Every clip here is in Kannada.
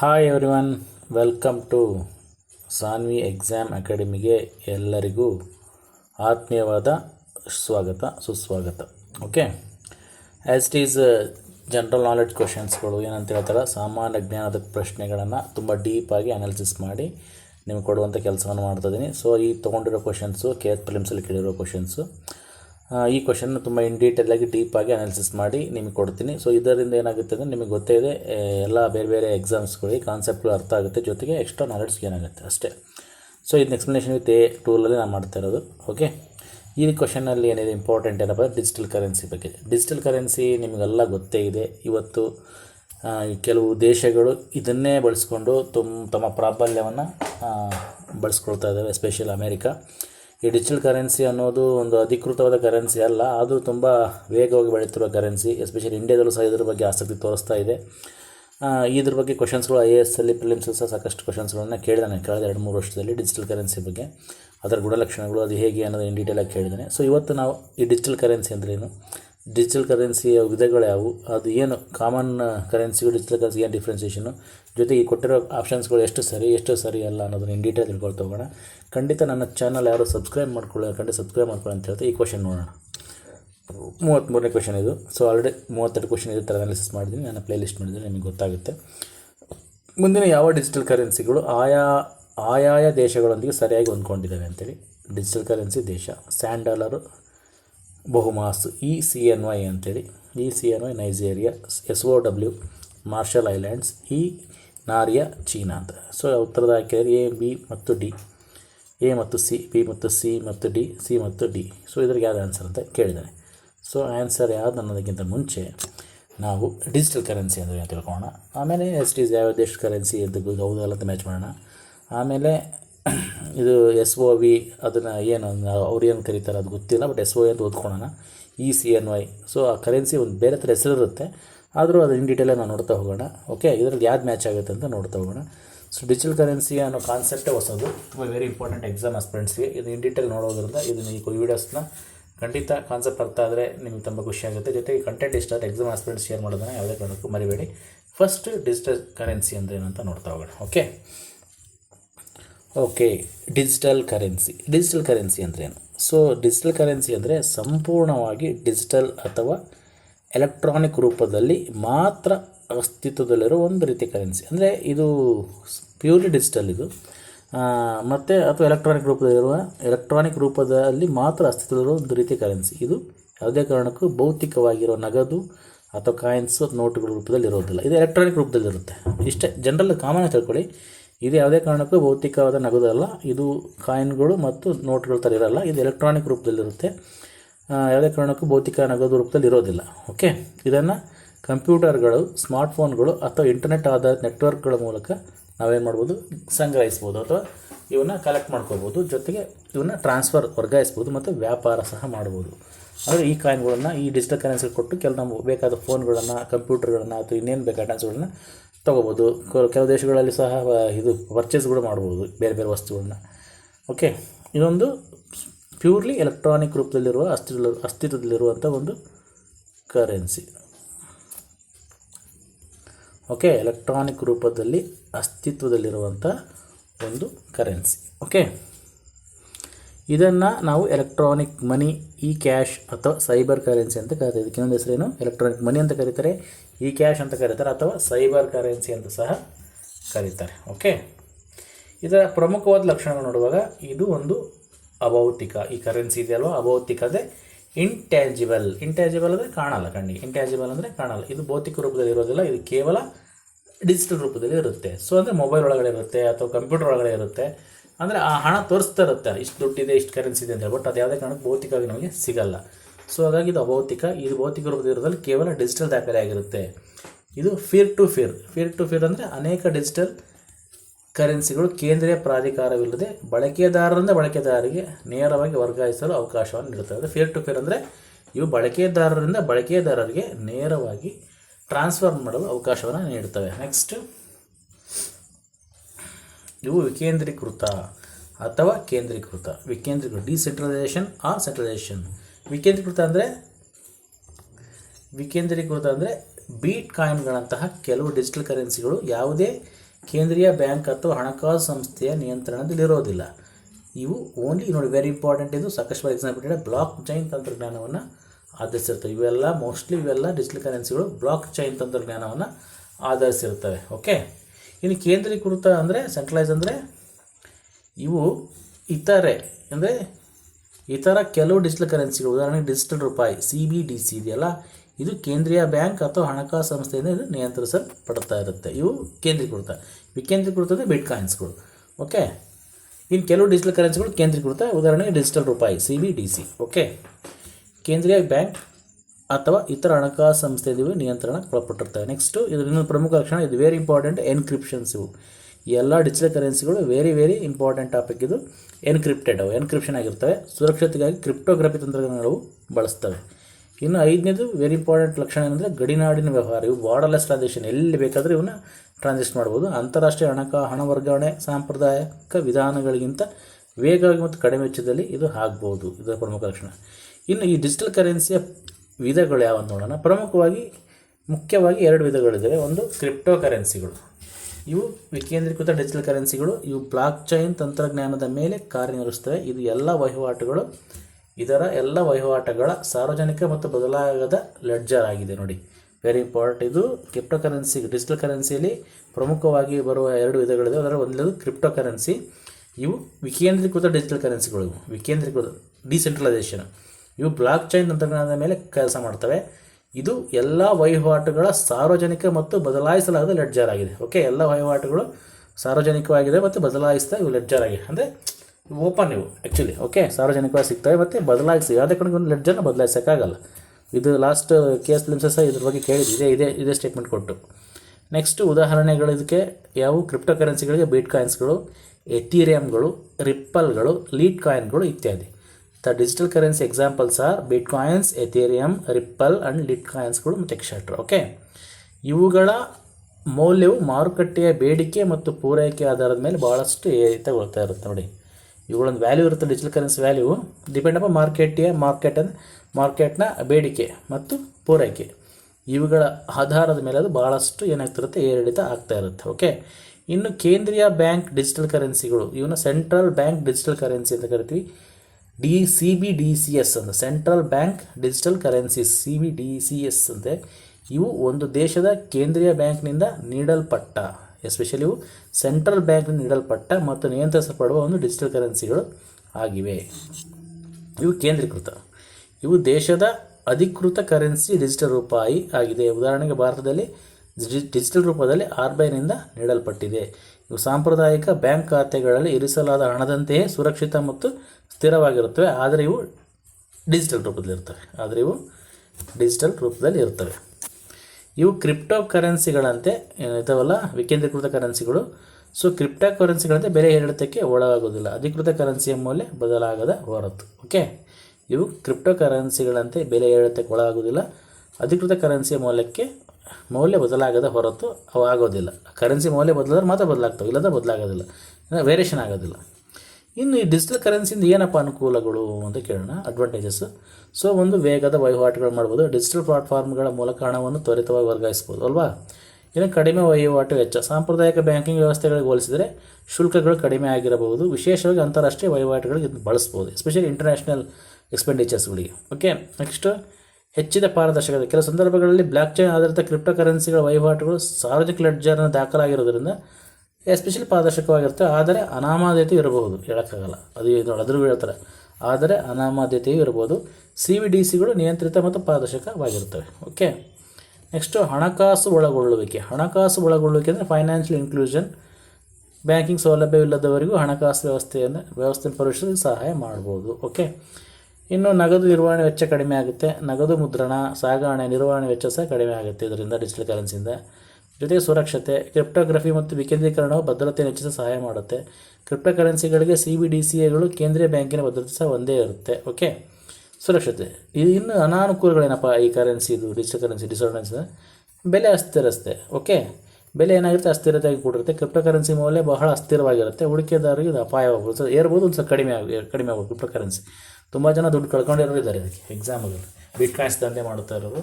Hi everyone welcome to Sanvi exam ಅಕಾಡೆಮಿಗೆ ಎಲ್ಲರಿಗೂ ಆತ್ಮೀಯವಾದ ಸ್ವಾಗತ, ಸುಸ್ವಾಗತ. Okay as it is general knowledge ಕ್ವಶನ್ಸ್ಗಳು ಏನಂತ ಹೇಳ್ತಾರೆ, ಸಾಮಾನ್ಯ ಜ್ಞಾನದ ಪ್ರಶ್ನೆಗಳನ್ನು ತುಂಬ ಡೀಪಾಗಿ ಅನಾಲಿಸಿಸ್ ಮಾಡಿ ನಿಮಗೆ ಕೊಡುವಂಥ ಕೆಲಸವನ್ನು ಮಾಡ್ತಾ ಇದ್ದೀನಿ ಸೊ ಈ ತೊಗೊಂಡಿರೋ ಕ್ವಶನ್ಸು ಕೆ ಎಸ್ ಪ್ರಿಲಿಮ್ಸಲ್ಲಿ ಕೇಳಿರೋ ಕ್ವಶನ್ಸು ಈ ಕ್ವಶನ್ನ ತುಂಬ ಇನ್ ಡೀಟೇಲಾಗಿ ಡೀಪಾಗಿ ಅನಾಲಿಸಿಸ್ ಮಾಡಿ ನಿಮಗೆ ಕೊಡ್ತೀನಿ. ಸೊ ಇದರಿಂದ ಏನಾಗುತ್ತೆ ಅಂದರೆ ನಿಮಗೆ ಗೊತ್ತೇ ಇದೆ ಎಲ್ಲ ಬೇರೆ ಬೇರೆ ಎಕ್ಸಾಮ್ಸ್ಗಳಿಗೆ ಕಾನ್ಸೆಪ್ಟ್ಗಳು ಅರ್ಥ ಆಗುತ್ತೆ, ಜೊತೆಗೆ ಎಕ್ಸ್ಟ್ರಾ ನಾಲೆಡ್ಜ್ ಏನಾಗುತ್ತೆ ಅಷ್ಟೇ. ಸೊ ಇದನ್ನ ಎಕ್ಸ್ಪ್ಲನೇಷನ್ ವಿತ್ ಎ ಟೂಲಲ್ಲಿ ನಾನು ಮಾಡ್ತಾ ಇರೋದು ಓಕೆ ಈ ಕ್ವಶನಲ್ಲಿ ಏನಿದೆ ಇಂಪಾರ್ಟೆಂಟ್ ಏನಪ್ಪ ಡಿಜಿಟಲ್ ಕರೆನ್ಸಿ ಬಗ್ಗೆ. ಡಿಜಿಟಲ್ ಕರೆನ್ಸಿ ನಿಮಗೆಲ್ಲ ಗೊತ್ತೇ ಇದೆ. ಇವತ್ತು ಕೆಲವು ದೇಶಗಳು ಇದನ್ನೇ ಬಳಸ್ಕೊಂಡು ತುಮ್, ತಮ್ಮ ಪ್ರಾಬಲ್ಯವನ್ನು ಬಳಸ್ಕೊಳ್ತಾ ಇದ್ದಾವೆ ಸ್ಪೆಷಲ್ ಅಮೇರಿಕಾ. ಈ ಡಿಜಿಟಲ್ ಕರೆನ್ಸಿ ಅನ್ನೋದು ಒಂದು ಅಧಿಕೃತವಾದ ಕರೆನ್ಸಿ ಅಲ್ಲ, ಆದರೂ ತುಂಬ ವೇಗವಾಗಿ ಬೆಳೀತಿರೋ ಕರೆನ್ಸಿ ಎಸ್ಪೆಷಲಿ ಇಂಡಿಯಾದಲ್ಲೂ ಸಹ ಇದ್ರ ಬಗ್ಗೆ ಆಸಕ್ತಿ ತೋರಿಸ್ತಾ ಇದೆ. ಇದ್ರ ಬಗ್ಗೆ ಕ್ವಶನ್ಸ್ಗಳು ಐ ಎ ಎಸ್ ಅಲ್ಲಿ ಪ್ರಿಲಿಮ್ಸ್ ಸಹ ಸಾಕಷ್ಟು ಕ್ವಶನ್ಸ್ಗಳನ್ನ ಕೇಳಿದಾನೆ, ಕಳೆದ ಎರಡು, ಮೂರು ವರ್ಷದಲ್ಲಿ ಡಿಜಿಟಲ್ ಕರೆನ್ಸಿ ಬಗ್ಗೆ. ಅದರ ಗುಣಲಕ್ಷಣಗಳು ಅದು ಹೇಗೆ ಅನ್ನೋದು ಇನ್ ಆಗಿ ಕೇಳಿದ್ದಾನೆ ಸೊ ಇವತ್ತು ನಾವು ಈ ಡಿಜಿಟಲ್ ಕರೆನ್ಸಿ ಅಂದ್ರೇನು ಡಿಜಿಟಲ್ ಕರೆನ್ಸಿಯ ವಿಧಗಳು ಯಾವುವು? ಅದು ಏನು ಕಾಮನ್ ಕರೆನ್ಸಿಗೂ ಡಿಜಿಟಲ್ ಕರೆನ್ಸಿ ಏನು ಡಿಫ್ರೆನ್ಸಿಯೇಷನು ಜೊತೆಗೆ ಕೊಟ್ಟಿರೋ ಆಪ್ಷನ್ಸ್ಗಳು ಎಷ್ಟು ಸರಿ ಎಷ್ಟು ಸರಿ ಅಲ್ಲ ಅನ್ನೋದನ್ನ ಇನ್ ಡೀಟೇಲ್ ತಿಳ್ಕೊಳ್ತಾ ಹೋಗೋಣ. ಖಂಡಿತ ನನ್ನ ಚಾನಲ್ ಯಾರು ಸಬ್ಸ್ಕ್ರೈಬ್ ಮಾಡ್ಕೊಳ್ಳೋ, ಖಂಡಿತ ಸಬ್ಸ್ಕ್ರೈಬ್ ಮಾಡ್ಕೊಳ್ಳಿ ಅಂತ ಹೇಳ್ತಾ ಈ ಕ್ವಶನ್ ನೋಡೋಣ. ಮೂವತ್ತ್ಮೂರನೇ ಕ್ವಶನ್ ಇದು. ಸೊ ಆಲ್ರೆಡಿ ಮೂವತ್ತೆರಡು ಕ್ವಶನ್ ಇದೇ ಥರ ಅನಾಲಿಸಿಸ್ ಮಾಡಿದ್ದೀನಿ. ನಾನು ಪ್ಲೇ ಲಿಸ್ಟ್ ಮಾಡಿದರೆ ನಿಮಗೆ ಗೊತ್ತಾಗುತ್ತೆ. ಮುಂದಿನ ಯಾವ ಡಿಜಿಟಲ್ ಕರೆನ್ಸಿಗಳು ಆಯಾ, ಆಯಾಯ ದೇಶಗಳೊಂದಿಗೆ ಸರಿಯಾಗಿ ಹೊಂದ್ಕೊಂಡಿದ್ದಾವೆ ಅಂತೇಳಿ. ಡಿಜಿಟಲ್ ಕರೆನ್ಸಿ ದೇಶ. Sand dollar Bahamas E C N Y ಅಂತೇಳಿ. E C N Y Nigeria S O W Marshall Islands E ನಾರಿಯಾ, China ಅಂತ. ಸೊ ಉತ್ತರದ ಆಯ್ಕೆ ಎ ಬಿ ಮತ್ತು ಡಿ ಎ ಮತ್ತು ಸಿ ಬಿ ಮತ್ತು ಸಿ ಮತ್ತು ಡಿ ಸಿ ಮತ್ತು ಡಿ ಸೊ ಇದ್ರಿಗೆ ಯಾವ್ದು ಆನ್ಸರ್ ಅಂತ ಕೇಳಿದ್ದಾನೆ. ಸೊ ಆನ್ಸರ್ ಯಾವ್ದು ಅನ್ನೋದಕ್ಕಿಂತ ಮುಂಚೆ ನಾವು ಡಿಜಿಟಲ್ ಕರೆನ್ಸಿ ಅಂದರೆ ತಿಳ್ಕೊಳ್ಳೋಣ. ಆಮೇಲೆ ಎಸ್ ಟಿ ಯಾವ ದೇಶದ ಕರೆನ್ಸಿ ಅಂತ ಹೌದಲ್ಲ ಅಂತ ಮ್ಯಾಚ್ ಮಾಡೋಣ. ಆಮೇಲೆ ಇದು ಎಸ್ ಒ ವಿ ಅದನ್ನು ಏನು ಅವ್ರು ಏನು ಕರೀತಾರೆ ಅದು ಗೊತ್ತಿಲ್ಲ ಬಟ್ ಎಸ್ ಒ ಅಂತ ಓದ್ಕೊಳ್ಳೋಣ. E C N Y so ಆ ಕರೆನ್ಸಿ ಒಂದು ಬೇರೆ ಥರ ಹೆಸರು ಇರುತ್ತೆ ಆದರೂ ಅದು ಇನ್ ಡೀಟೇಲಾಗಿ ನಾವು ನೋಡ್ತಾ ಹೋಗೋಣ. ಓಕೆ ಇದರಲ್ಲಿ ಯಾವ್ದು ಮ್ಯಾಚ್ ಆಗುತ್ತೆ ಅಂತ ನೋಡ್ತಾ ಹೋಗೋಣ. ಸೊ ಡಿಜಿಟಲ್ ಕರೆನ್ಸಿ ಅನ್ನೋ ಕಾನ್ಸೆಪ್ಟೇ ಹೊಸದು. ತುಂಬ ವೆರಿ ಇಂಪಾರ್ಟೆಂಟ್ ಎಕ್ಸಾಮ್ ಆಸ್ಪಿರೆಂಟ್ಸ್ಗೆ ಇದು ಇನ್ ಡೀಟೇಲ್ ನೋಡೋದ್ರಿಂದ ಇದನ್ನು ಈ ವೀಡಿಯೋಸ್ನ ಖಂಡಿತ ಕಾನ್ಸೆಪ್ಟ್ ಅರ್ಥ ಆದರೆ ನಿಮಗೆ ತುಂಬ ಖುಷಿ ಆಗುತ್ತೆ. ಜೊತೆಗೆ ಕಂಟೆಂಟ್ ಇಷ್ಟ ಆದರೆ ಎಕ್ಸಾಮ್ ಆಸ್ಪಿರೆಂಟ್ಸ್ ಶೇರ್ ಮಾಡೋದನ್ನ ಯಾವುದೇ ಕಾರಣಕ್ಕೂ ಮರಿಬೇಡಿ. ಫಸ್ಟ್ ಡಿಜಿಟಲ್ ಕರೆನ್ಸಿ ಅಂದರೆ ಏನಂತ ನೋಡ್ತಾ ಹೋಗೋಣ. Okay okay digital currency digital currency ಅಂದ್ರೇನು? ಸೊ ಡಿಜಿಟಲ್ ಕರೆನ್ಸಿ ಅಂದರೆ ಸಂಪೂರ್ಣವಾಗಿ ಡಿಜಿಟಲ್ ಅಥವಾ ಎಲೆಕ್ಟ್ರಾನಿಕ್ ರೂಪದಲ್ಲಿ ಮಾತ್ರ ಅಸ್ತಿತ್ವದಲ್ಲಿರೋ ಒಂದು ರೀತಿ ಕರೆನ್ಸಿ ಅಂದರೆ ಇದು ಪ್ಯೂರ್ಲಿ ಡಿಜಿಟಲ್ ಇದು. ಮತ್ತು ಅಥವಾ ಎಲೆಕ್ಟ್ರಾನಿಕ್ ರೂಪದಲ್ಲಿರುವ ಎಲೆಕ್ಟ್ರಾನಿಕ್ ರೂಪದಲ್ಲಿ ಮಾತ್ರ ಅಸ್ತಿತ್ವದಲ್ಲಿರೋ ಒಂದು ರೀತಿ ಕರೆನ್ಸಿ ಇದು ಯಾವುದೇ ಕಾರಣಕ್ಕೂ ಭೌತಿಕವಾಗಿರೋ ನಗದು ಅಥವಾ ಕಾಯಿನ್ಸು ನೋಟುಗಳ ರೂಪದಲ್ಲಿ ಇರೋದಿಲ್ಲ. ಇದು ಎಲೆಕ್ಟ್ರಾನಿಕ್ ರೂಪದಲ್ಲಿರುತ್ತೆ ಇಷ್ಟೇ ಜನರಲ್ ಕಾಮನ್ ಆಗಿ ತಿಳ್ಕೊಳ್ಳಿ. ಇದು ಯಾವುದೇ ಕಾರಣಕ್ಕೂ ಭೌತಿಕವಾದ ನಗದು ಅಲ್ಲ. ಇದು ಕಾಯಿನ್ಗಳು ಮತ್ತು ನೋಟ್ಗಳ ಥರ ಇರಲ್ಲ. ಇದು ಎಲೆಕ್ಟ್ರಾನಿಕ್ ರೂಪದಲ್ಲಿರುತ್ತೆ ಯಾವುದೇ ಕಾರಣಕ್ಕೂ ಭೌತಿಕ ನಗದು ರೂಪದಲ್ಲಿ ಇರೋದಿಲ್ಲ. ಓಕೆ ಇದನ್ನು ಕಂಪ್ಯೂಟರ್ಗಳು, ಸ್ಮಾರ್ಟ್ಫೋನ್ಗಳು ಅಥವಾ ಇಂಟರ್ನೆಟ್ ಆಧಾರಿತ ನೆಟ್ವರ್ಕ್ಗಳ ಮೂಲಕ ನಾವೇನು ಮಾಡ್ಬೋದು? ಸಂಗ್ರಹಿಸ್ಬೋದು ಅಥವಾ ಇವನ್ನ ಕಲೆಕ್ಟ್ ಮಾಡ್ಕೋಬೋದು. ಜೊತೆಗೆ ಇವನ್ನ ಟ್ರಾನ್ಸ್ಫರ್ ವರ್ಗಾಯಿಸ್ಬೋದು ಮತ್ತು ವ್ಯಾಪಾರ ಸಹ ಮಾಡ್ಬೋದು. ಅಂದರೆ ಈ ಕಾಯಿನ್ಗಳನ್ನು ಈ ಡಿಜಿಟಲ್ ಕರೆನ್ಸಿಗೆ ಕೊಟ್ಟು ಕೆಲವು ನಮಗೆ ಬೇಕಾದ ಫೋನ್ಗಳನ್ನು ಕಂಪ್ಯೂಟರ್ಗಳನ್ನು ಅಥವಾ ಇನ್ನೇನು ಬೇಕಾದ ಟ್ರಾನ್ಸ್ಗಳನ್ನು ತೊಗೋಬೋದು. ಕೆಲವು ದೇಶಗಳಲ್ಲಿ ಸಹ ಇದು ಪರ್ಚೇಸ್ಗಳು ಮಾಡ್ಬೋದು. ಬೇರೆ ಬೇರೆ ವಸ್ತುಗಳನ್ನ. ಓಕೆ ಇದೊಂದು ಪ್ಯೂರ್ಲಿ ಎಲೆಕ್ಟ್ರಾನಿಕ್ ರೂಪದಲ್ಲಿರುವ ಅಸ್ತಿತ್ವ ಅಸ್ತಿತ್ವದಲ್ಲಿರುವಂಥ ಒಂದು ಕರೆನ್ಸಿ ಓಕೆ ಎಲೆಕ್ಟ್ರಾನಿಕ್ ರೂಪದಲ್ಲಿ ಅಸ್ತಿತ್ವದಲ್ಲಿರುವಂಥ ಒಂದು ಕರೆನ್ಸಿ ಓಕೆ ಇದನ್ನು ನಾವು ಎಲೆಕ್ಟ್ರಾನಿಕ್ ಮನಿ ಇ ಕ್ಯಾಶ್ ಅಥವಾ ಸೈಬರ್ ಕರೆನ್ಸಿ ಅಂತ ಕರಿತೀವಿ ಇದಕ್ಕೆ ಇನ್ನೊಂದು ಹೆಸರೇನು ಎಲೆಕ್ಟ್ರಾನಿಕ್ ಮನಿ ಅಂತ ಕರೀತಾರೆ. ಇ ಕ್ಯಾಶ್ ಅಂತ ಕರೀತಾರೆ ಅಥವಾ ಸೈಬರ್ ಕರೆನ್ಸಿ ಅಂತ ಸಹ ಕರೀತಾರೆ. ಓಕೆ ಇದರ ಪ್ರಮುಖವಾದ ಲಕ್ಷಣಗಳು ನೋಡುವಾಗ ಇದು ಒಂದು ಅಭೌತಿಕ, ಈ ಕರೆನ್ಸಿ ಇದೆಯಲ್ವ ಅಭೌತಿಕ ಅಂದರೆ ಇಂಟ್ಯಾಜಿಬಲ್ ಇಂಟ್ಯಾಜಿಬಲ್ ಅಂದರೆ ಕಾಣಲ್ಲ ಕಣ್ಣಿಗೆ ಇಂಟ್ಯಾಜಿಬಲ್ ಅಂದರೆ ಕಾಣಲ್ಲ. ಇದು ಭೌತಿಕ ರೂಪದಲ್ಲಿ ಇರೋದಿಲ್ಲ, ಇದು ಕೇವಲ ಡಿಜಿಟಲ್ ರೂಪದಲ್ಲಿ ಇರುತ್ತೆ. ಸೊ ಅಂದರೆ ಮೊಬೈಲ್ ಒಳಗಡೆ ಇರುತ್ತೆ ಅಥವಾ ಕಂಪ್ಯೂಟರ್ ಒಳಗಡೆ ಇರುತ್ತೆ. ಅಂದರೆ ಆ ಹಣ ತೋರಿಸ್ತಾ ಇರುತ್ತೆ. ಇಷ್ಟು ದುಡ್ಡಿದೆ, ಇಷ್ಟು ಕರೆನ್ಸಿ ಇದೆ ಅಂತ. ಬಟ್ ಅದು ಯಾವುದೇ ಕಾರಣಕ್ಕೆ ಭೌತಿಕವಾಗಿ ನಮಗೆ ಸಿಗಲ್ಲ. ಸೊ ಹಾಗಾಗಿ ಇದು ಅಭೌತಿಕ. ಇದು ಭೌತಿಕ ರೂಪದಲ್ಲಿ ಇರೋದ್ರಲ್ಲಿ ಕೇವಲ ಡಿಜಿಟಲ್ ದಾಖಲೆ ಆಗಿರುತ್ತೆ. ಇದು ಫಿರ್ ಟು ಫಿರ್ ಫಿರ್ ಟು ಫಿರ್ ಅಂದರೆ ಅನೇಕ ಡಿಜಿಟಲ್ ಕರೆನ್ಸಿಗಳು ಕೇಂದ್ರೀಯ ಪ್ರಾಧಿಕಾರವಿಲ್ಲದೆ ಬಳಕೆದಾರರಿಂದ ಬಳಕೆದಾರರಿಗೆ ನೇರವಾಗಿ ವರ್ಗಾಯಿಸಲು ಅವಕಾಶವನ್ನು ನೀಡುತ್ತದೆ ಫೇರ್ ಟು ಫೇರ್ ಅಂದರೆ ಇವು ಬಳಕೆದಾರರಿಂದ ಬಳಕೆದಾರರಿಗೆ ನೇರವಾಗಿ ಟ್ರಾನ್ಸ್ಫರ್ ಮಾಡಲು ಅವಕಾಶವನ್ನು ನೀಡುತ್ತವೆ. ನೆಕ್ಸ್ಟ್ ಇವು ವಿಕೇಂದ್ರೀಕೃತ ಅಥವಾ ಕೇಂದ್ರೀಕೃತ. ವಿಕೇಂದ್ರೀಕೃತ ಡಿಸೆಂಟ್ರಲೈಸೇಷನ್ ಆ ಸೆಂಟ್ರಲೈಸೇಷನ್ ವಿಕೇಂದ್ರೀಕೃತ ಅಂದರೆ ವಿಕೇಂದ್ರೀಕೃತ ಅಂದರೆ ಬೀಟ್ ಕಾಯಿನ್ಗಳಂತಹ ಕೆಲವು ಡಿಜಿಟಲ್ ಕರೆನ್ಸಿಗಳು ಯಾವುದೇ ಕೇಂದ್ರೀಯ ಬ್ಯಾಂಕ್ ಅಥವಾ ಹಣಕಾಸು ಸಂಸ್ಥೆಯ ನಿಯಂತ್ರಣದಲ್ಲಿರೋದಿಲ್ಲ ಇವು ಓನ್ಲಿ ನೋಡಿ ವೆರಿ ಇಂಪಾರ್ಟೆಂಟ್ ಇದು. ಸಾಕಷ್ಟು ಬಿಟ್ಟಿದೆ ಬ್ಲಾಕ್ ಚೈನ್ ತಂತ್ರಜ್ಞಾನವನ್ನು ಆಧರಿಸಿರ್ತವೆ. ಇವೆಲ್ಲ ಮೋಸ್ಟ್ಲಿ ಇವೆಲ್ಲ ಡಿಜಿಟಲ್ ಕರೆನ್ಸಿಗಳು ಬ್ಲಾಕ್ ಚೈನ್ ತಂತ್ರಜ್ಞಾನವನ್ನು ಆಧರಿಸಿರ್ತವೆ. ಓಕೆ ಇನ್ನು ಕೇಂದ್ರೀಕೃತ ಅಂದರೆ ಸೆಂಟ್ರಲೈಸ್ ಅಂದರೆ ಇವು ಇತರೆ, ಅಂದರೆ ಇತರ ಕೆಲವು ಡಿಜಿಟಲ್ ಕರೆನ್ಸಿಗಳು ಉದಾಹರಣೆಗೆ ಡಿಜಿಟಲ್ ರೂಪಾಯಿ ಸಿ ಬಿ ಡಿ ಸಿ ಇದೆಯಲ್ಲ ಇದು ಕೇಂದ್ರೀಯ ಬ್ಯಾಂಕ್ ಅಥವಾ ಹಣಕಾಸು ಸಂಸ್ಥೆಯಿಂದ ಇದು ನಿಯಂತ್ರಿಸಲ್ಪಡ್ತಾ ಇರುತ್ತೆ. ಇವು ಕೇಂದ್ರೀಕೃತ. ವಿಕೇಂದ್ರೀಕೃತ ಅಂದರೆ ಬಿಟ್ ಕಾಯಿನ್ಸ್ಗಳು ಓಕೆ? ಇನ್ನು ಕೆಲವು ಡಿಜಿಟಲ್ ಕರೆನ್ಸಿಗಳು ಕೇಂದ್ರೀಕೃತ. ಉದಾಹರಣೆಗೆ ಡಿಜಿಟಲ್ ರೂಪಾಯಿ C B D C okay? ಕೇಂದ್ರೀಯ ಬ್ಯಾಂಕ್ ಅಥವಾ ಇತರ ಹಣಕಾಸು ಸಂಸ್ಥೆಯಿಂದ ಇವು ನಿಯಂತ್ರಣಕ್ಕೆ ಒಳಪಟ್ಟಿರ್ತವೆ. ನೆಕ್ಸ್ಟು ಇದರ ಇನ್ನೊಂದು ಪ್ರಮುಖ ಲಕ್ಷಣ. ಇದು ವೆರಿ ಇಂಪಾರ್ಟೆಂಟ್ ಎನ್ಕ್ರಿಪ್ಷನ್ಸ್ ಇವು. ಎಲ್ಲ ಡಿಜಿಟಲ್ ಕರೆನ್ಸಿಗಳು ವೆರಿ ವೆರಿ ಇಂಪಾರ್ಟೆಂಟ್ ಟಾಪಿಕ್ ಇದು. ಎನ್ಕ್ರಿಪ್ಟೆಡ್ ಅವು. ಎನ್ಕ್ರಿಪ್ಷನ್ ಆಗಿರ್ತವೆ. ಸುರಕ್ಷತೆಗಾಗಿ ಕ್ರಿಪ್ಟೋಗ್ರಫಿ ತಂತ್ರಜ್ಞಾನಗಳು ಬಳಸ್ತವೆ. ಇನ್ನು ಐದನೇದು ವೆರಿ ಇಂಪಾರ್ಟೆಂಟ್ ಲಕ್ಷಣ ಏನಂದರೆ ಗಡಿನಾಡಿನ ವ್ಯವಹಾರ. ಇವು ಬಾರ್ಡರ್ಲೆಸ್ ಟ್ರಾನ್ಸಾಕ್ಷನ್ ಎಲ್ಲಿ ಬೇಕಾದರೂ ಇವನ್ನ ಟ್ರಾನ್ಸಾಕ್ಷನ್ ಮಾಡ್ಬೋದು. ಅಂತಾರಾಷ್ಟ್ರೀಯ ಹಣಕ, ಹಣ ವರ್ಗಾವಣೆ ಸಾಂಪ್ರದಾಯಿಕ ವಿಧಾನಗಳಿಗಿಂತ ವೇಗವಾಗಿ ಮತ್ತು ಕಡಿಮೆ ವೆಚ್ಚದಲ್ಲಿ ಇದು ಆಗ್ಬೋದು. ಇದರ ಪ್ರಮುಖ ಲಕ್ಷಣ. ಇನ್ನು ಈ ಡಿಜಿಟಲ್ ಕರೆನ್ಸಿಯ ವಿಧಗಳು ಯಾವಂತ ನೋಡೋಣ. ಪ್ರಮುಖವಾಗಿ, ಮುಖ್ಯವಾಗಿ ಎರಡು ವಿಧಗಳಿದ್ದಾವೆ ಒಂದು ಕ್ರಿಪ್ಟೋ ಕರೆನ್ಸಿಗಳು ಇವು ವಿಕೇಂದ್ರೀಕೃತ ಡಿಜಿಟಲ್ ಕರೆನ್ಸಿಗಳು ಇವು ಬ್ಲಾಕ್ ಚೈನ್ ತಂತ್ರಜ್ಞಾನದ ಮೇಲೆ ಕಾರ್ಯನಿರ್ವಹಿಸ್ತವೆ ಇದು ಎಲ್ಲ ವಹಿವಾಟುಗಳು ಇದರ ಎಲ್ಲ ವಹಿವಾಟುಗಳ ಸಾರ್ವಜನಿಕ ಮತ್ತು ಬದಲಾಗದ ಲೆಡ್ಜರ್ ಆಗಿದೆ ನೋಡಿ. ವೆರಿ ಇಂಪಾರ್ಟೆಂಟ್ ಇದು ಕ್ರಿಪ್ಟೋ ಕರೆನ್ಸಿ ಡಿಜಿಟಲ್ ಕರೆನ್ಸಿಯಲ್ಲಿ ಪ್ರಮುಖವಾಗಿ ಬರುವ ಎರಡು ವಿಧಗಳಿದೆ. ಅದರ ಒಂದು ಕ್ರಿಪ್ಟೋ ಕರೆನ್ಸಿ ಇವು ವಿಕೇಂದ್ರೀಕೃತ ಡಿಜಿಟಲ್ ಕರೆನ್ಸಿಗಳು ವಿಕೇಂದ್ರೀಕೃತ ಡಿಸೆಂಟ್ರಲೈಸೇಷನ್ ಇವು ಬ್ಲಾಕ್ ಚೈನ್ ತಂತ್ರಜ್ಞಾನದ ಮೇಲೆ ಕೆಲಸ ಮಾಡ್ತವೆ. ಇದು ಎಲ್ಲ ವಹಿವಾಟುಗಳ ಸಾರ್ವಜನಿಕ ಮತ್ತು ಬದಲಾಯಿಸಲಾಗದ ಲೆಡ್ಜರ್ ಆಗಿದೆ. ಓಕೆ ಎಲ್ಲ ವಹಿವಾಟುಗಳು ಸಾರ್ವಜನಿಕವಾಗಿದೆ ಮತ್ತು ಬದಲಾಯಿಸ್ತಾ ಇವು ಲೆಡ್ಜರ್ ಆಗಿದೆ. ಅಂದರೆ ಓಪನ್ ಇವು ಆ್ಯಕ್ಚುಲಿ ಓಕೆ ಸಾರ್ವಜನಿಕವಾಗಿ ಸಿಗ್ತವೆ ಮತ್ತು ಬದಲಾಯಿಸಿ ಯಾವುದೇ ಕಡೆಗೆ ಒಂದು ಲೆಡ್ಜನ್ನು ಬದಲಾಯಿಸೋಕ್ಕಾಗಲ್ಲ. ಇದು ಲಾಸ್ಟ್ ಕೇಸ್ ಫಿಲ್ಮ್ಸ್ ಸಹ ಇದ್ರ ಬಗ್ಗೆ ಕೇಳಿದ್ದು ಇದೇ ಇದೇ ಸ್ಟೇಟ್ಮೆಂಟ್ ಕೊಟ್ಟು. ನೆಕ್ಸ್ಟ್ ಉದಾಹರಣೆಗಳು ಯಾವುವು? ಕ್ರಿಪ್ಟೋ ಕರೆನ್ಸಿಗಳಿಗೆ ಬೀಟ್ ಕಾಯಿನ್ಸ್ಗಳು ಎಥೀರಿಯಮ್ಗಳು ರಿಪ್ಪಲ್ಗಳು ಲೀಡ್ ಕಾಯಿನ್ಗಳು ಇತ್ಯಾದಿ. The digital currency examples are bitcoins Ethereum Ripple and lit ಕಾಯಿನ್ಸ್ಗಳು ಮತ್ತು ಎಕ್ಸೆಟ್ರಾ ಓಕೆ ಇವುಗಳ ಮೌಲ್ಯವು ಮಾರುಕಟ್ಟೆಯ ಬೇಡಿಕೆ ಮತ್ತು ಪೂರೈಕೆ ಆಧಾರದ ಮೇಲೆ ಭಾಳಷ್ಟು ಏರಿತಗೊಳ್ತಾ ಇರುತ್ತೆ ನೋಡಿ. ಇವುಗಳೊಂದು ವ್ಯಾಲ್ಯೂ ಇರುತ್ತೆ digital currency value depend up ಮಾರ್ಕೆಟಿಯ market ಅಂದರೆ ಮಾರ್ಕೆಟ್ನ ಬೇಡಿಕೆ ಮತ್ತು ಪೂರೈಕೆ. ಇವುಗಳ ಆಧಾರದ ಮೇಲೆ ಅದು ಭಾಳಷ್ಟು ಏನಾಗ್ತಿರುತ್ತೆ, ಏರಿಳಿತ ಆಗ್ತಾ ಇರುತ್ತೆ ಓಕೆ ಇನ್ನು ಕೇಂದ್ರೀಯ ಬ್ಯಾಂಕ್ ಡಿಜಿಟಲ್ ಕರೆನ್ಸಿಗಳು ಇವನ್ನ ಸೆಂಟ್ರಲ್ ಬ್ಯಾಂಕ್ ಡಿಜಿಟಲ್ ಕರೆನ್ಸಿ ಅಂತ ಕರಿತೀವಿ. D C B D C S ಅಂತ central bank digital currency C B D C S ಅಂತೆ. ಇವು ಒಂದು ದೇಶದ ಕೇಂದ್ರೀಯ ಬ್ಯಾಂಕ್ನಿಂದ ನೀಡಲ್ಪಟ್ಟ ಎಸ್ಪೆಷಲಿ ಇವು ಸೆಂಟ್ರಲ್ ಬ್ಯಾಂಕ್ನಿಂದ ನೀಡಲ್ಪಟ್ಟ ಮತ್ತು ನಿಯಂತ್ರಿಸಲ್ಪಡುವ ಒಂದು ಡಿಜಿಟಲ್ ಕರೆನ್ಸಿಗಳು ಆಗಿವೆ. ಇವು ಕೇಂದ್ರೀಕೃತ. ಇವು ದೇಶದ ಅಧಿಕೃತ ಕರೆನ್ಸಿ ಡಿಜಿಟಲ್ ರೂಪಾಯಿ ಆಗಿದೆ. ಉದಾಹರಣೆಗೆ ಭಾರತದಲ್ಲಿ ಡಿಜಿಟಲ್ ರೂಪದಲ್ಲಿ ಆರ್ ಬಿ ಐನಿಂದ ನೀಡಲ್ಪಟ್ಟಿದೆ. ಇವು ಸಾಂಪ್ರದಾಯಿಕ ಬ್ಯಾಂಕ್ ಖಾತೆಗಳಲ್ಲಿ ಇರಿಸಲಾದ ಹಣದಂತೆಯೇ ಸುರಕ್ಷಿತ ಮತ್ತು ಸ್ಥಿರವಾಗಿರುತ್ತವೆ. ಆದರೆ ಇವು ಡಿಜಿಟಲ್ ರೂಪದಲ್ಲಿರ್ತವೆ ಆದರೆ ಇವು ಡಿಜಿಟಲ್ ರೂಪದಲ್ಲಿ ಇರ್ತವೆ ಇವು ಕ್ರಿಪ್ಟೋ ಕರೆನ್ಸಿಗಳಂತೆ ಇದಾವಲ್ಲ, ವಿಕೇಂದ್ರೀಕೃತ ಕರೆನ್ಸಿಗಳು ಸೊ ಕ್ರಿಪ್ಟೋ ಕರೆನ್ಸಿಗಳಂತೆ ಬೆಲೆ ಏರಿಳಿತಕ್ಕೆ ಒಳಗಾಗೋದಿಲ್ಲ ಅಧಿಕೃತ ಕರೆನ್ಸಿಯ ಮೌಲ್ಯ ಬದಲಾಗದ ಹೊರತು ಓಕೆ ಇವು ಕ್ರಿಪ್ಟೋ ಕರೆನ್ಸಿಗಳಂತೆ ಬೆಲೆ ಏರಿಳಿತಕ್ಕೆ ಒಳಗಾಗೋದಿಲ್ಲ ಅಧಿಕೃತ ಕರೆನ್ಸಿಯ ಮೌಲ್ಯಕ್ಕೆ ಮೌಲ್ಯ ಬದಲಾಗದ ಹೊರತು ಅವು ಆಗೋದಿಲ್ಲ ಕರೆನ್ಸಿ ಮೌಲ್ಯ ಬದಲಾದ್ರೆ ಮಾತ್ರ ಬದಲಾಗ್ತವೆ ಇಲ್ಲದ ಬದಲಾಗೋದಿಲ್ಲ. ವೇರಿಯೇಷನ್ ಆಗೋದಿಲ್ಲ. ಇನ್ನು ಈ ಡಿಜಿಟಲ್ ಕರೆನ್ಸಿಯಿಂದ ಏನಪ್ಪ ಅನುಕೂಲಗಳು ಅಂತ ಕೇಳೋಣ? ಅಡ್ವಾಂಟೇಜಸ್ ಸೊ ಒಂದು ವೇಗದ ವಹಿವಾಟುಗಳು ಮಾಡ್ಬೋದು. ಡಿಜಿಟಲ್ ಪ್ಲಾಟ್ಫಾರ್ಮ್ಗಳ ಮೂಲಕ ಹಣವನ್ನು ತ್ವರಿತವಾಗಿ ವರ್ಗಾಯಿಸ್ಬೋದು, ಅಲ್ವಾ? ಇನ್ನು ಕಡಿಮೆ ವಹಿವಾಟು ವೆಚ್ಚ. ಸಾಂಪ್ರದಾಯಿಕ ಬ್ಯಾಂಕಿಂಗ್ ವ್ಯವಸ್ಥೆಗಳಿಗೆ ಹೋಲಿಸಿದರೆ ಶುಲ್ಕಗಳು ಕಡಿಮೆ ಆಗಿರಬಹುದು. ವಿಶೇಷವಾಗಿ ಅಂತಾರಾಷ್ಟ್ರೀಯ ವಹಿವಾಟುಗಳಿಗೆ ಇದನ್ನು ಬಳಸ್ಬೋದು ಎಸ್ಪೆಷಲಿ ಇಂಟರ್ನ್ಯಾಷನಲ್ ಎಕ್ಸ್ಪೆಂಡಿಚರ್ಸ್ಗಳಿಗೆ ಓಕೆ ನೆಕ್ಸ್ಟ್ ಹೆಚ್ಚಿದ ಪಾರದರ್ಶಕತೆ. ಕೆಲವು ಸಂದರ್ಭಗಳಲ್ಲಿ ಬ್ಲಾಕ್ ಚೈನ್ ಆಧಾರಿತ ಕ್ರಿಪ್ಟೋ ಕರೆನ್ಸಿಗಳ ವಹಿವಾಟುಗಳು ಸಾರ್ವಜನಿಕ ಲೆಡ್ಜರ್ನ ದಾಖಲಾಗಿರೋದ್ರಿಂದ ಎಸ್ಪೆಷಲಿ ಪಾರದರ್ಶಕವಾಗಿರುತ್ತೆ. ಆದರೆ ಅನಾಮಾದ್ಯತೆ ಇರಬಹುದು. ಹೇಳೋಕ್ಕಾಗಲ್ಲ. ಅದು ಇದು ಅದ್ರೂ ಹೇಳ್ತಾರೆ. ಆದರೆ ಅನಾಮಾದ್ಯತೆಯೂ ಇರಬಹುದು. ಸಿ ವಿ ಡಿ ಸಿಗಳು ನಿಯಂತ್ರಿತ ಮತ್ತು ಪಾರದರ್ಶಕವಾಗಿರುತ್ತವೆ. ಓಕೆ ನೆಕ್ಸ್ಟು ಹಣಕಾಸು ಒಳಗೊಳ್ಳುವಿಕೆ. ಹಣಕಾಸು ಒಳಗೊಳ್ಳುವಿಕೆ ಅಂದರೆ ಫೈನಾನ್ಷಿಯಲ್ ಇನ್ಕ್ಲೂಷನ್ ಬ್ಯಾಂಕಿಂಗ್ ಸೌಲಭ್ಯವಿಲ್ಲದವರಿಗೂ ಹಣಕಾಸು ವ್ಯವಸ್ಥೆಯನ್ನು ವ್ಯವಸ್ಥೆಯನ್ನು ಪರಿಶೀಲಿಸಲು ಸಹಾಯ ಮಾಡ್ಬೋದು. ಓಕೆ ಇನ್ನು ನಗದು ನಿರ್ವಹಣೆ ವೆಚ್ಚ ಕಡಿಮೆ ಆಗುತ್ತೆ. ನಗದು ಮುದ್ರಣ, ಸಾಗಣೆ, ನಿರ್ವಹಣೆ ವೆಚ್ಚ ಸಹ ಕಡಿಮೆ ಆಗುತ್ತೆ ಇದರಿಂದ ಡಿಜಿಟಲ್ ಕರೆನ್ಸಿಯಿಂದ ಜೊತೆಗೆ ಸುರಕ್ಷತೆ, ಕ್ರಿಪ್ಟೋಗ್ರಫಿ ಮತ್ತು ವಿಕೇಂದ್ರೀಕರಣವು ಭದ್ರತೆಯನ್ನು ಹೆಚ್ಚಿಸಲು ಸಹಾಯ ಮಾಡುತ್ತೆ. ಕ್ರಿಪ್ಟೋ ಕರೆನ್ಸಿಗಳಿಗೆ ಸಿ ಬಿ ಡಿ ಸಿ ಎಗಳು ಕೇಂದ್ರೀಯ ಬ್ಯಾಂಕಿನ ಭದ್ರತೆ ಸಹ ಒಂದೇ ಇರುತ್ತೆ. ಓಕೆ ಸುರಕ್ಷತೆ. ಇದು ಇನ್ನು ಅನಾನುಕೂಲಗಳೇನಪ್ಪ ಈ ಕರೆನ್ಸಿದು ಡಿಜಿಟಲ್ ಕರೆನ್ಸಿ ಡಿಸೋರ್ಡೆನ್ಸ್ ಬೆಲೆ ಅಸ್ಥಿರತೆ ಓಕೆ ಬೆಲೆ ಏನಾಗಿರುತ್ತೆ? ಅಸ್ಥಿರತೆಯಾಗಿ ಕೂಡಿರುತ್ತೆ. ಕ್ರಿಪ್ಟೋ ಕರೆನ್ಸಿ ಮೌಲ್ಯ ಬಹಳ ಅಸ್ಥಿರವಾಗಿರುತ್ತೆ. ಹೂಡಿಕೆದಾರರಿಗೆ ಇದು ಅಪಾಯವಾಗ್ಬೋದು ಏರ್ಬೋದು ಒಂದು ಸ್ವಲ್ಪ ಕಡಿಮೆ ಆಗಿ, ಕಡಿಮೆ ಆಗ್ಬೋದು ಕ್ರಿಪ್ಟೋ ಕರೆನ್ಸಿ ತುಂಬ ಜನ ದುಡ್ಡು ಕಳ್ಕೊಂಡಿರೋರು ಇದ್ದಾರೆ ಇದಕ್ಕೆ. ಎಕ್ಸಾಮ್ಗಳು ಬಿಟ್ ಕಾಯಿನ್ಸ್ ದಂಧೆ ಮಾಡ್ತಾ ಇರೋರು.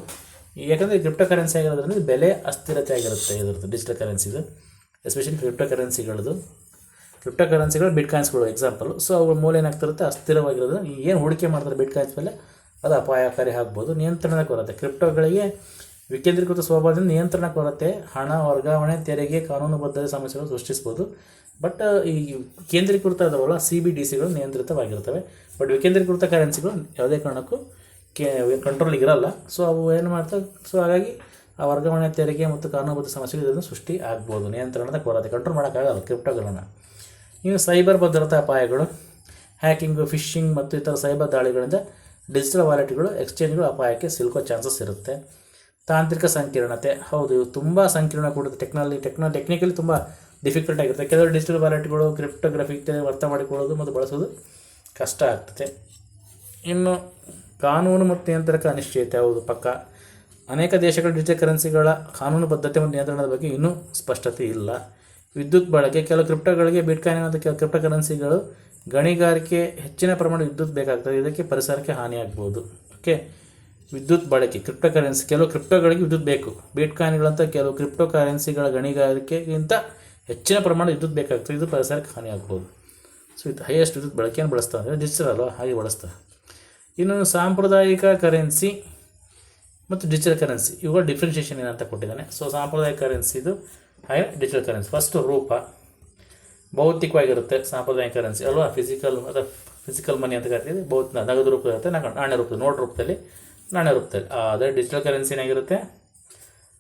ಯಾಕಂದರೆ ಕ್ರಿಪ್ಟೋ ಕರೆನ್ಸಿ ಆಗಿರೋದ್ರಿಂದ ಬೆಲೆ ಅಸ್ಥಿರತೆ ಆಗಿರುತ್ತೆ ಇದರದ್ದು ಡಿಜಿಟಲ್ ಕರೆನ್ಸಿದು ಎಸ್ಪೆಷಲಿ ಕ್ರಿಪ್ಟೋ ಕರೆನ್ಸಿಗಳದು ಕ್ರಿಪ್ಟೋ ಕರೆನ್ಸಿಗಳು ಬಿಟ್ ಕಾಯಿನ್ಸ್ಗಳು ಎಕ್ಸಾಂಪಲು ಸೊ ಅವುಗಳ ಮೂಲ ಏನಾಗ್ತಿರುತ್ತೆ? ಅಸ್ಥಿರವಾಗಿರೋದು. ಏನು ಹೂಡಿಕೆ ಮಾಡ್ತಾರೆ ಬಿಟ್ ಕಾಯಿನ್ಸ್ ಮೇಲೆ? ಅದು ಅಪಾಯಕಾರಿ ಆಗ್ಬೋದು. ನಿಯಂತ್ರಣಕ್ಕೆ ಬರುತ್ತೆ. ಕ್ರಿಪ್ಟೋಗಳಿಗೆ ವಿಕೇಂದ್ರೀಕೃತ ಸ್ವಭಾವದಿಂದ ನಿಯಂತ್ರಣಕ್ಕೆ ಬರುತ್ತೆ. ಹಣ, ವರ್ಗಾವಣೆ, ತೆರಿಗೆ ಕಾನೂನುಬದ್ಧ ಸಮಸ್ಯೆಗಳು ಸೃಷ್ಟಿಸ್ಬೋದು. ಬಟ್ ಈ ಕೇಂದ್ರೀಕೃತ ಇದಾವಲ್ಲ ಸಿ ಬಿ ಡಿ ಸಿಗಳು ನಿಯಂತ್ರಿತವಾಗಿರ್ತವೆ. ಬಟ್ ವಿಕೇಂದ್ರೀಕೃತ ಕರೆನ್ಸಿಗಳು ಯಾವುದೇ ಕಾರಣಕ್ಕೂ ಕೇ ಕಂಟ್ರೋಲ್ ಇರಲ್ಲ. ಸೊ ಅವು ಏನು ಮಾಡ್ತವೆ? ಸೊ ಹಾಗಾಗಿ ಆ ವರ್ಗಾವಣೆ ತೆರಿಗೆ ಮತ್ತು ಕಾನೂನುಬದ್ಧ ಸಮಸ್ಯೆಗಳು ಸೃಷ್ಟಿ ಆಗ್ಬೋದು. ನಿಯಂತ್ರಣದ ಕೊರತೆ. ಕಂಟ್ರೋಲ್ ಮಾಡೋಕ್ಕಾಗಲ್ಲ ಕ್ರಿಪ್ಟೋಗಳನ್ನು ಇನ್ನು ಸೈಬರ್ ಭದ್ರತಾ ಅಪಾಯಗಳು ಹ್ಯಾಕಿಂಗು ಫಿಶಿಂಗ್ ಮತ್ತು ಇತರ ಸೈಬರ್ ದಾಳಿಗಳಿಂದ ಡಿಜಿಟಲ್ ವಾಲೆಟ್ಗಳು ಎಕ್ಸ್ಚೇಂಜ್ಗಳು ಅಪಾಯಕ್ಕೆ ಸಿಲ್ಕೋ ಚಾನ್ಸಸ್ ಇರುತ್ತೆ. ತಾಂತ್ರಿಕ ಸಂಕೀರ್ಣತೆ. ಹೌದು ತುಂಬ ಸಂಕೀರ್ಣ ಕೂಡ ಟೆಕ್ನಾಲಜಿ ಟೆಕ್ನೋ ಟೆಕ್ನಿಕಲಿ ತುಂಬ ಡಿಫಿಕಲ್ಟ್ ಆಗಿರುತ್ತೆ. ಕೆಲವರು ಡಿಜಿಟಲ್ ವಾಲೆಟ್ಗಳು ಕ್ರಿಪ್ಟೋಗ್ರಫಿಕ್ ಅರ್ಥ ಮಾಡಿಕೊಳ್ಳೋದು ಮತ್ತು ಬಳಸೋದು ಕಷ್ಟ ಆಗ್ತದೆ. ಇನ್ನು ಕಾನೂನು ಮತ್ತು ನಿಯಂತ್ರಕ ಅನಿಶ್ಚಯತೆ, ಹೌದು, ಪಕ್ಕ. ಅನೇಕ ದೇಶಗಳ ಡಿಜಿಟಲ್ ಕರೆನ್ಸಿಗಳ ಕಾನೂನು ಬದ್ಧತೆ ಮತ್ತು ನಿಯಂತ್ರಣದ ಬಗ್ಗೆ ಇನ್ನೂ ಸ್ಪಷ್ಟತೆ ಇಲ್ಲ. ವಿದ್ಯುತ್ ಬಳಕೆ, ಕೆಲವು ಕ್ರಿಪ್ಟೋಗಳಿಗೆ ಬಿಟ್ಕಾಯಿನ್ ಮತ್ತು ಕೆಲವು ಕ್ರಿಪ್ಟೋ ಕರೆನ್ಸಿಗಳು ಗಣಿಗಾರಿಕೆ, ಹೆಚ್ಚಿನ ಪ್ರಮಾಣ ವಿದ್ಯುತ್ ಬೇಕಾಗ್ತದೆ. ಇದಕ್ಕೆ ಪರಿಸರಕ್ಕೆ ಹಾನಿಯಾಗ್ಬೋದು. ಓಕೆ ವಿದ್ಯುತ್ ಬಳಕೆ ಕ್ರಿಪ್ಟೋ ಕರೆನ್ಸಿ ಕೆಲವು ಕ್ರಿಪ್ಟೋಗಳಿಗೆ ವಿದ್ಯುತ್ ಬೇಕು. ಬಿಟ್ಕಾಯಿನ್ಗಳಂತ ಕೆಲವು ಕ್ರಿಪ್ಟೋ ಕರೆನ್ಸಿಗಳ ಗಣಿಗಾರಿಕೆಗಿಂತ ಹೆಚ್ಚಿನ ಪ್ರಮಾಣ ವಿದ್ಯುತ್ ಬೇಕಾಗ್ತದೆ. ಇದು ಪರಿಸರಕ್ಕೆ ಹಾನಿಯಾಗ್ಬೋದು. ಸೊ ಇದು ಹೈಯೆಸ್ಟ್ ವಿದ್ಯುತ್ ಬಳಕೆಯನ್ನು ಬಳಸ್ತಾ ಅಂದರೆ ಡಿಜಿಟಲ್ ಅಲ್ವಾ? ಹಾಗೆ ಬಳಸ್ತಾರೆ. ಇನ್ನು ಸಾಂಪ್ರದಾಯಿಕ ಕರೆನ್ಸಿ ಮತ್ತು ಡಿಜಿಟಲ್ ಕರೆನ್ಸಿ ಇವುಗಳ ಡಿಫ್ರೆನ್ಷಿಯೇಷನ್ ಏನಂತ ಕೊಟ್ಟಿದ್ದಾನೆ. ಸೊ ಸಾಂಪ್ರದಾಯಿಕ ಕರೆನ್ಸಿದು ಹಾಗೆ ಡಿಜಿಟಲ್ ಕರೆನ್ಸಿ ಫಸ್ಟ್ ರೂಪ, ಭೌತಿಕವಾಗಿರುತ್ತೆ ಸಾಂಪ್ರದಾಯಿಕ ಕರೆನ್ಸಿ ಅಲ್ವಾ? ಫಿಸಿಕಲ್ ಅಥವಾ ಫಿಸಿಕಲ್ ಮನಿ ಅಂತ ಕರಿತೀವಿ. ಭೌತ ನಗದು ರೂಪ ಇರುತ್ತೆ ನಗ- ನಾಣ್ಯ ರೂಪದ ನೋಟ್ ರೂಪದಲ್ಲಿ ನಾಣ್ಯ ರೂಪದಲ್ಲಿ. ಅದೇ ಡಿಜಿಟಲ್ ಕರೆನ್ಸಿ ಏನಾಗಿರುತ್ತೆ?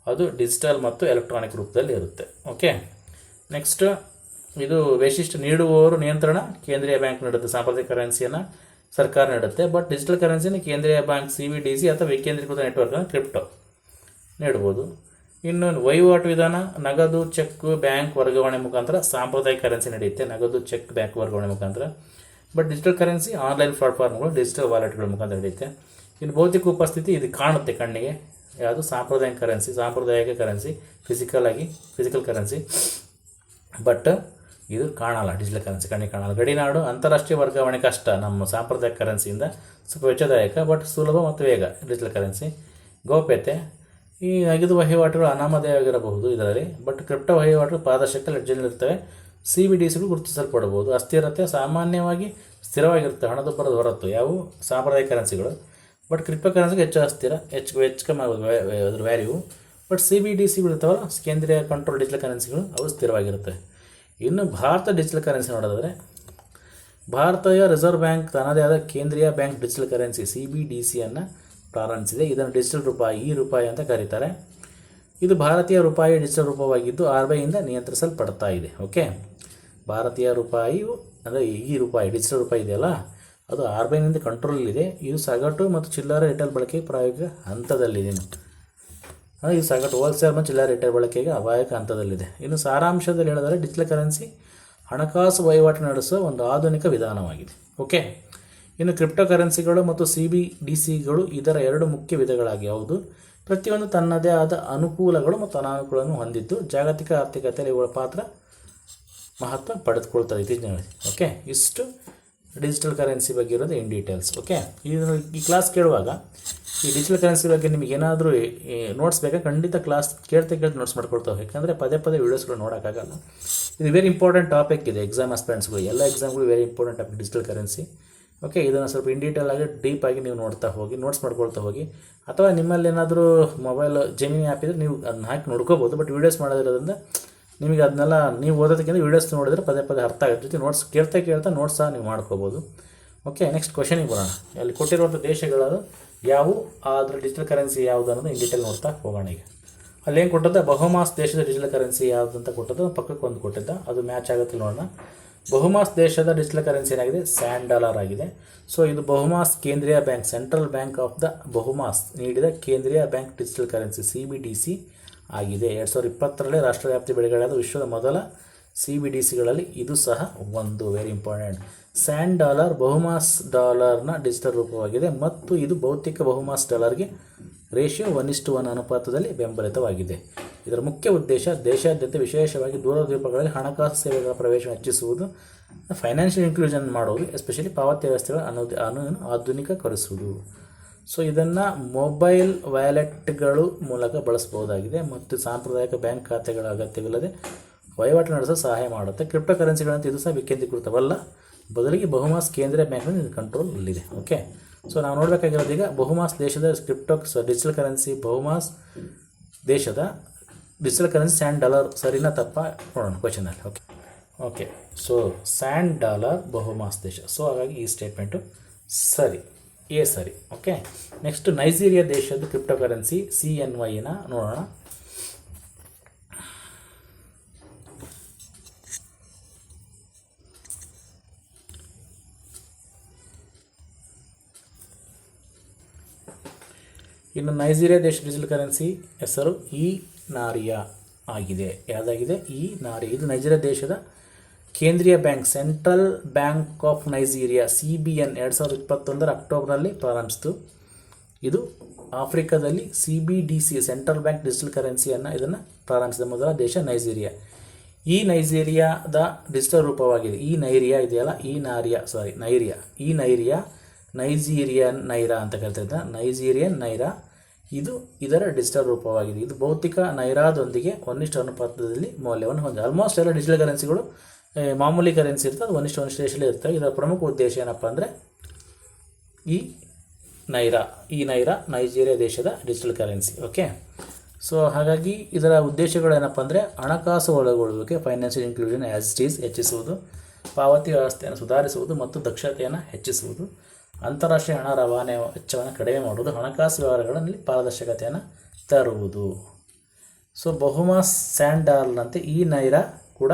ಅದು ಡಿಜಿಟಲ್ ಮತ್ತು ಎಲೆಕ್ಟ್ರಾನಿಕ್ ರೂಪದಲ್ಲಿ ಇರುತ್ತೆ. ಓಕೆ ನೆಕ್ಸ್ಟ್ ಇದು ವೈಶಿಷ್ಟ್ಯ ನೀಡುವವರು ನಿಯಂತ್ರಣ, ಕೇಂದ್ರೀಯ ಬ್ಯಾಂಕ್ ನೀಡುತ್ತೆ ಸಾಂಪ್ರದಾಯಿಕ ಕರೆನ್ಸಿಯನ್ನು ಸರ್ಕಾರ ನೀಡುತ್ತೆ ಬಟ್ ಡಿಜಿಟಲ್ ಕರೆನ್ಸಿನ ಕೇಂದ್ರೀಯ bank C B D C ಅಥವಾ ವಿಕೇಂದ್ರೀಕೃತ ನೆಟ್ವರ್ಕ್ ಕ್ರಿಪ್ಟೋ ನೀಡ್ಬೋದು. ಇನ್ನು ವಹಿವಾಟು ವಿಧಾನ, ನಗದು ಚೆಕ್ ಬ್ಯಾಂಕ್ ವರ್ಗಾವಣೆ ಮುಖಾಂತರ ಸಾಂಪ್ರದಾಯಿಕ ಕರೆನ್ಸಿ ನಡೆಯುತ್ತೆ. ನಗದು ಚೆಕ್ ಬ್ಯಾಂಕ್ ವರ್ಗಾವಣೆ ಮುಖಾಂತರ. ಬಟ್ ಡಿಜಿಟಲ್ ಕರೆನ್ಸಿ ಆನ್ಲೈನ್ ಪ್ಲಾಟ್ಫಾರ್ಮ್ಗಳು ಡಿಜಿಟಲ್ ವಾಲೆಟ್ಗಳ ಮುಖಾಂತರ ನಡೆಯುತ್ತೆ. ಇನ್ನು ಭೌತಿಕ ಉಪಸ್ಥಿತಿ ಇದು ಕಾಣುತ್ತೆ ಕಣ್ಣಿಗೆ. ಯಾವುದು? ಸಾಂಪ್ರದಾಯಿಕ ಕರೆನ್ಸಿ ಸಾಂಪ್ರದಾಯಿಕ ಕರೆನ್ಸಿ ಫಿಸಿಕಲ್ ಆಗಿ ಫಿಸಿಕಲ್ ಕರೆನ್ಸಿ ಬಟ್ ಇದು ಕಾಣಲ್ಲ ಡಿಜಿಟಲ್ ಕರೆನ್ಸಿ ಕಣ್ಣಿಗೆ ಕಾಣಲ್ಲ. ಗಡಿನಾಡು ಅಂತಾರಾಷ್ಟ್ರೀಯ ವರ್ಗಾವಣೆ ಕಷ್ಟ. ನಮ್ಮ ಸಾಂಪ್ರದಾಯಿಕ ಕರೆನ್ಸಿಯಿಂದ ಸ್ವಲ್ಪ ವೆಚ್ಚದಾಯಕ ಬಟ್ ಸುಲಭ ಮತ್ತು ವೇಗ. ಡಿಜಿಟಲ್ ಕರೆನ್ಸಿ ಗೌಪ್ಯತೆ, ಈ ನಗದು ವಹಿವಾಟುಗಳು ಅನಾಮಧೇಯವಾಗಿರಬಹುದು ಇದರಲ್ಲಿ ಬಟ್ ಕ್ರಿಪ್ಟೋ ವಹಿವಾಟು ಪಾರದರ್ಶಕ ಲೆಡ್ಜರ್ನಲ್ಲಿರ್ತವೆ ಸಿ ಬಿ ಡಿ ಸಿಗಳು ಗುರುತಿಸಲ್ಪಡಬಹುದು. ಅಸ್ಥಿರತೆ ಸಾಮಾನ್ಯವಾಗಿ ಸ್ಥಿರವಾಗಿರುತ್ತೆ ಹಣದುಬ್ಬರದ ಹೊರತು. ಯಾವುವು? ಸಾಂಪ್ರದಾಯಿಕ ಕರೆನ್ಸಿಗಳು ಬಟ್ ಕ್ರಿಪ್ಟೋ ಕರೆನ್ಸಿಗೆ ಹೆಚ್ಚು ಅಸ್ಥಿರ, ಹೆಚ್ಚು ಹೆಚ್ಚು ಕಮ್ಮಿ ಆಗೋದು ಅದ್ರ value but C B D ಸಿಗಳು ಕೇಂದ್ರೀಯ ಕಂಟ್ರೋಲ್ ಡಿಜಿಟಲ್ ಕರೆನ್ಸಿಗಳು ಅವು ಸ್ಥಿರವಾಗಿರುತ್ತೆ. ಇನ್ನು ಭಾರತ ಡಿಜಿಟಲ್ ಕರೆನ್ಸಿ ನೋಡೋದಾದರೆ, ಭಾರತೀಯ ರಿಸರ್ವ್ ಬ್ಯಾಂಕ್ ತನ್ನದೇ ಆದ ಕೇಂದ್ರೀಯ bank digital currency C B D ಸಿಯನ್ನು ಪ್ರಾರಂಭಿಸಿದೆ. ಇದನ್ನು ಡಿಜಿಟಲ್ ರೂಪಾಯಿ, ಈ ರೂಪಾಯಿ ಅಂತ ಕರೀತಾರೆ. ಇದು ಭಾರತೀಯ ರೂಪಾಯಿ ಡಿಜಿಟಲ್ ರೂಪವಾಗಿದ್ದು ಆರ್ ಬಿ ಐಯಿಂದ ನಿಯಂತ್ರಿಸಲ್ಪಡ್ತಾ ಇದೆ. ಓಕೆ? ಭಾರತೀಯ ರೂಪಾಯಿಯು, ಅಂದರೆ ಈ ರೂಪಾಯಿ ಡಿಜಿಟಲ್ ರೂಪಾಯಿ ಇದೆಯಲ್ಲ, ಅದು ಆರ್ ಬಿ ಐನಿಂದ ಕಂಟ್ರೋಲಲ್ಲಿದೆ ಇದು ಸಗಟು ಮತ್ತು ಚಿಲ್ಲರೆ ರಿಟೇಲ್ ಬಳಕೆ ಪ್ರಾಯೋಗಿಕ ಹಂತದಲ್ಲಿದೆ. ಇದು ಸಗಟು ಹೋಲ್ಸೇಲ್ ಮತ್ತು ಚಿಲ್ಲರೆ ರಿಟೇಲ್ ಬಳಕೆಗೆ ಅಪಾಯಕ ಹಂತದಲ್ಲಿದೆ. ಇನ್ನು ಸಾರಾಂಶದಲ್ಲಿ ಹೇಳಿದರೆ ಡಿಜಿಟಲ್ ಕರೆನ್ಸಿ ಹಣಕಾಸು ವಹಿವಾಟು ನಡೆಸುವ ಒಂದು ಆಧುನಿಕ ವಿಧಾನವಾಗಿದೆ. ಓಕೆ ಇನ್ನು ಕ್ರಿಪ್ಟೋ ಕರೆನ್ಸಿಗಳು ಮತ್ತು ಸಿ ಬಿ ಡಿ ಸಿಗಳು ಇದರ ಎರಡು ಮುಖ್ಯ ವಿಧಗಳಾಗಿ ಹೌದು ಪ್ರತಿಯೊಂದು ತನ್ನದೇ ಆದ ಅನುಕೂಲಗಳು ಮತ್ತು ಅನಾನುಕೂಲಗಳನ್ನು ಹೊಂದಿದ್ದು ಜಾಗತಿಕ ಆರ್ಥಿಕತೆಯಲ್ಲಿ ಇವುಗಳ ಪಾತ್ರ ಮಹತ್ವ ಪಡೆದುಕೊಳ್ತಾರೆ ಇತ್ತೀಚಿನ ಓಕೆ ಇಷ್ಟು ಡಿಜಿಟಲ್ ಕರೆನ್ಸಿ ಬಗ್ಗೆ ಇರೋದು ಇನ್ ಡೀಟೇಲ್ಸ್ ಓಕೆ ಈ ಕ್ಲಾಸ್ ಕೇಳುವಾಗ ಈ ಡಿಜಿಟಲ್ ಕರೆನ್ಸಿ ಬಗ್ಗೆ ನಿಮಗೆ ಏನಾದರೂ ನೋಟ್ಸ್ ಬೇಕಾ? ಖಂಡಿತ ಕ್ಲಾಸ್ ಕೇಳ್ತಾ ಕೇಳ್ತಾ ನೋಟ್ಸ್ ಮಾಡ್ಕೊಳ್ತಾವೆ. ಯಾಕಂದರೆ ಪದೇ ಪದೇ ವೀಡಿಯೋಸ್ಗಳು ನೋಡೋಕ್ಕಾಗಲ್ಲ ಇದು ವೆರಿ ಇಂಪಾರ್ಟೆಂಟ್ ಟಾಪಿಕ್ ಇದೆ ಎಕ್ಸಾಮ್ ಆಸ್ಪೆಂಟ್ಸ್ಗಳು ಎಲ್ಲ ಎಕ್ಸಾಮ್ಗಳು very important topic digital currency okay ಇದನ್ನು ಸ್ವಲ್ಪ ಇನ್ ಡೀಟೇಲ್ ಆಗಿ ಡೀಪ್ ಆಗಿ ನೀವು ನೋಡ್ತಾ ಹೋಗಿ ನೋಟ್ಸ್ ಮಾಡ್ಕೊಳ್ತಾ ಹೋಗಿ. ಅಥವಾ ನಿಮ್ಮಲ್ಲಿ ಏನಾದರೂ ಮೊಬೈಲ್ ಜಮೀನಿ ಆ್ಯಪ್ ಇದ್ದರೆ ನೀವು ಅದನ್ನ ಹಾಕಿ ನೋಡ್ಕೋಬೋದು ಬಟ್ ವೀಡಿಯೋಸ್ ಮಾಡೋದ್ರಿಂದ ನಿಮಗೆ ಅದನ್ನೆಲ್ಲ ನೀವು ಓದೋದಕ್ಕಿಂತ ವೀಡಿಯೋಸ್ ನೋಡಿದ್ರೆ ಪದೇ ಪದೇ ಅರ್ಥ ಆಗುತ್ತೆ. ಜೊತೆ ನೋಟ್ಸ್ ಕೇಳ್ತಾ ಕೇಳ್ತಾ ನೋಟ್ಸ್ ಸಹ ನೀವು ಮಾಡ್ಕೋಬೋದು. ಓಕೆ ನೆಕ್ಸ್ಟ್ ಕ್ವಶನಿಗೆ ಬರೋಣ. ಅಲ್ಲಿ ಕೊಟ್ಟಿರುವಂಥ ದೇಶಗಳು ಯಾವುವು? ಅದರ ಡಿಜಿಟಲ್ ಕರೆನ್ಸಿ ಯಾವುದು ಅನ್ನೋದು ಇನ್ ಡೀಟೇಲ್ ನೋಡ್ತಾ ಹೋಗೋಣ ಈಗ. ಅಲ್ಲಿ ಏನು ಕೊಟ್ಟದ್ದು? ಬಹುಮಾಸ್ ದೇಶದ ಡಿಜಿಟಲ್ ಕರೆನ್ಸಿ ಯಾವುದು ಅಂತ ಕೊಟ್ಟದ್ದು. ಪಕ್ಕಕ್ಕೆ ಒಂದು ಕೊಟ್ಟಿದ್ದ. ಅದು ಮ್ಯಾಚ್ ಆಗುತ್ತೆ ನೋಡೋಣ. ಬಹುಮಾಸ್ ದೇಶದ ಡಿಜಿಟಲ್ ಕರೆನ್ಸಿ ಏನಾಗಿದೆ? ಸ್ಯಾಂಡ್ ಡಾಲರ್ ಆಗಿದೆ. ಸೊ ಇದು ಬಹುಮಾಸ್ ಕೇಂದ್ರೀಯ bank Central Bank of the Bahamas ನೀಡಿದ ಕೇಂದ್ರೀಯ bank digital currency C B D C ಆಗಿದೆ. ಎರಡು ಸಾವಿರದ ಇಪ್ಪತ್ತರಲ್ಲಿ ರಾಷ್ಟ್ರವ್ಯಾಪ್ತಿ ಬೆಳೆಗಳಾದ ವಿಶ್ವದ ಮೊದಲ ಸಿ ಬಿ ಡಿ ಸಿಗಳಲ್ಲಿ ಇದು ಸಹ ಒಂದು. Very important sand dollar, Bahamas ಡಾಲರ್ನ ಡಿಜಿಟಲ್ ರೂಪವಾಗಿದೆ ಮತ್ತು ಇದು ಭೌತಿಕ ಬಹುಮಾಸ್ ಡಾಲರ್ಗೆ ರೇಷಿಯೋ ಒನ್ ಇಷ್ಟು ಒನ್ ಅನುಪಾತದಲ್ಲಿ ಬೆಂಬಲಿತವಾಗಿದೆ. ಇದರ ಮುಖ್ಯ ಉದ್ದೇಶ ದೇಶಾದ್ಯಂತ ವಿಶೇಷವಾಗಿ ದೂರದ್ವೀಪಗಳಲ್ಲಿ ಹಣಕಾಸು ಸೇವೆಗಳ ಪ್ರವೇಶ ಹೆಚ್ಚಿಸುವುದು ಫೈನಾನ್ಷಿಯಲ್ ಇನ್ಕ್ಲೂಷನ್ ಮಾಡುವುದು ಎಸ್ಪೆಷಲಿ ಪಾವತಿ ವ್ಯವಸ್ಥೆಗಳ ಅನು ಅನು ಆಧುನಿಕೀಕರಿಸುವುದು ಸೊ ಇದನ್ನು ಮೊಬೈಲ್ ವ್ಯಾಲೆಟ್ಗಳು ಮೂಲಕ ಬಳಸಬಹುದಾಗಿದೆ ಮತ್ತು ಸಾಂಪ್ರದಾಯಿಕ ಬ್ಯಾಂಕ್ ಖಾತೆಗಳ ಅಗತ್ಯವಿಲ್ಲದೆ ವಹಿವಾಟು ನಡೆಸಲು ಸಹಾಯ ಮಾಡುತ್ತೆ. ಕ್ರಿಪ್ಟೋ ಕರೆನ್ಸಿಗಳಂತ ಇದು ಸಹ ವಿಕೇಂದ್ರೀಕೃತವಲ್ಲ. ಬದಲಿಗೆ ಬಹುಮಾಸ್ ಕೇಂದ್ರೀಯ ಬ್ಯಾಂಕ್ನ ಕಂಟ್ರೋಲಲ್ಲಿದೆ ಓಕೆ ಸೊ ನಾವು ನೋಡಬೇಕಾಗಿರೋದು ಈಗ ಬಹುಮಾಸ್ ದೇಶದ ಕ್ರಿಪ್ಟೋ ಡಿಜಿಟಲ್ ಕರೆನ್ಸಿ ಬಹುಮಾಸ್ ದೇಶದ ಡಿಜಿಟಲ್ ಕರೆನ್ಸಿ ಸ್ಯಾಂಡ್ ಡಾಲರ್ ಸರಿನ ತಪ್ಪ ನೋಡೋಣ ಕ್ವಶನಲ್ಲಿ okay okay so sand dollar Bahamas ದೇಶ. ಸೊ ಹಾಗಾಗಿ ಈ ಸ್ಟೇಟ್ಮೆಂಟು ಸರಿ. ಎ ಸರಿ ಓಕೆ ನೆಕ್ಸ್ಟ್ ನೈಜೀರಿಯಾ ದೇಶದ ಕ್ರಿಪ್ಟೋ ಕರೆನ್ಸಿ ಸಿ ಎನ್ ವೈನ ನೋಡೋಣ. ಇನ್ನು ನೈಜೀರಿಯಾ ದೇಶ ಡಿಜಿಟಲ್ ಕರೆನ್ಸಿ ಹೆಸರು ಇ ನಾರಿಯಾ ಆಗಿದೆ. ಯಾವುದಾಗಿದೆ? ಇ ನಾರಿಯಾ ಇದು ನೈಜೀರಿಯಾ ದೇಶದ ಕೇಂದ್ರೀಯ bank, Central Bank of Nigeria C B N ಎರಡು ಸಾವಿರದ ಇಪ್ಪತ್ತೊಂದರ ಅಕ್ಟೋಬರ್ನಲ್ಲಿ ಪ್ರಾರಂಭಿಸಿತು. ಇದು ಆಫ್ರಿಕಾದಲ್ಲಿ C B D C central bank digital ಕರೆನ್ಸಿಯನ್ನು ಇದನ್ನು ಪ್ರಾರಂಭಿಸಿದ ಮೊದಲ ದೇಶ ನೈಜೀರಿಯಾ. ಈ ನೈಜೀರಿಯಾದ ಡಿಜಿಟಲ್ ರೂಪವಾಗಿದೆ. ಈ ನೈರಿಯಾ ಇದೆಯಲ್ಲ? ಈ ನಾರಿಯಾ ಸಾರಿ ನೈರಿಯಾ. ಈ ನೈರಿಯಾ, ನೈಜೀರಿಯನ್ ನೈರಾ ಅಂತ ಕರಿತಾ ನೈಜೀರಿಯನ್ ನೈರಾ, ಇದು ಇದರ ಡಿಜಿಟಲ್ ರೂಪವಾಗಿದೆ. ಇದು ಭೌತಿಕ ನೈರಾದೊಂದಿಗೆ ಒನ್ನಿಷ್ಟು ಅನುಪಾತದಲ್ಲಿ ಮೌಲ್ಯವನ್ನು ಹೊಂದಿದೆ. ಆಲ್ಮೋಸ್ಟ್ ಎಲ್ಲ ಡಿಜಿಟಲ್ ಕರೆನ್ಸಿಗಳು ಮಾಮೂಲಿ ಕರೆನ್ಸಿ ಇರ್ತದೆ, ಅದು ಒಂದಿಷ್ಟು ಒಂದಿಷ್ಟು ದೇಶದಲ್ಲಿ ಇರ್ತವೆ. ಇದರ ಪ್ರಮುಖ ಉದ್ದೇಶ ಏನಪ್ಪ ಅಂದರೆ ಈ ನೈರಾ ಈ ನೈರಾ ನೈಜೀರಿಯಾ ದೇಶದ ಡಿಜಿಟಲ್ ಕರೆನ್ಸಿ ಓಕೆ ಸೊ ಹಾಗಾಗಿ ಇದರ ಉದ್ದೇಶಗಳೇನಪ್ಪ ಅಂದರೆ ಹಣಕಾಸು ಒಳಗೊಳ್ಳುವಿಕೆ ಫೈನಾನ್ಷಿಯಲ್ ಇನ್ಕ್ಲೂಷನ್ ಆ್ಯಸ್ ಟೀಸ್ ಹೆಚ್ಚಿಸುವುದು, ಪಾವತಿ ವ್ಯವಸ್ಥೆಯನ್ನು ಸುಧಾರಿಸುವುದು ಮತ್ತು ದಕ್ಷತೆಯನ್ನು ಹೆಚ್ಚಿಸುವುದು, ಅಂತಾರಾಷ್ಟ್ರೀಯ ಹಣ ರವಾನೆ ವೆಚ್ಚವನ್ನು ಕಡಿಮೆ ಮಾಡುವುದು, ಹಣಕಾಸು ವ್ಯವಹಾರಗಳಲ್ಲಿ ಪಾರದರ್ಶಕತೆಯನ್ನು ತರುವುದು. ಸೊ ಬಹುಮಾಸ್ ಸ್ಯಾಂಡಾಲ್ನಂತೆ ಈ ನೈರಾ ಕೂಡ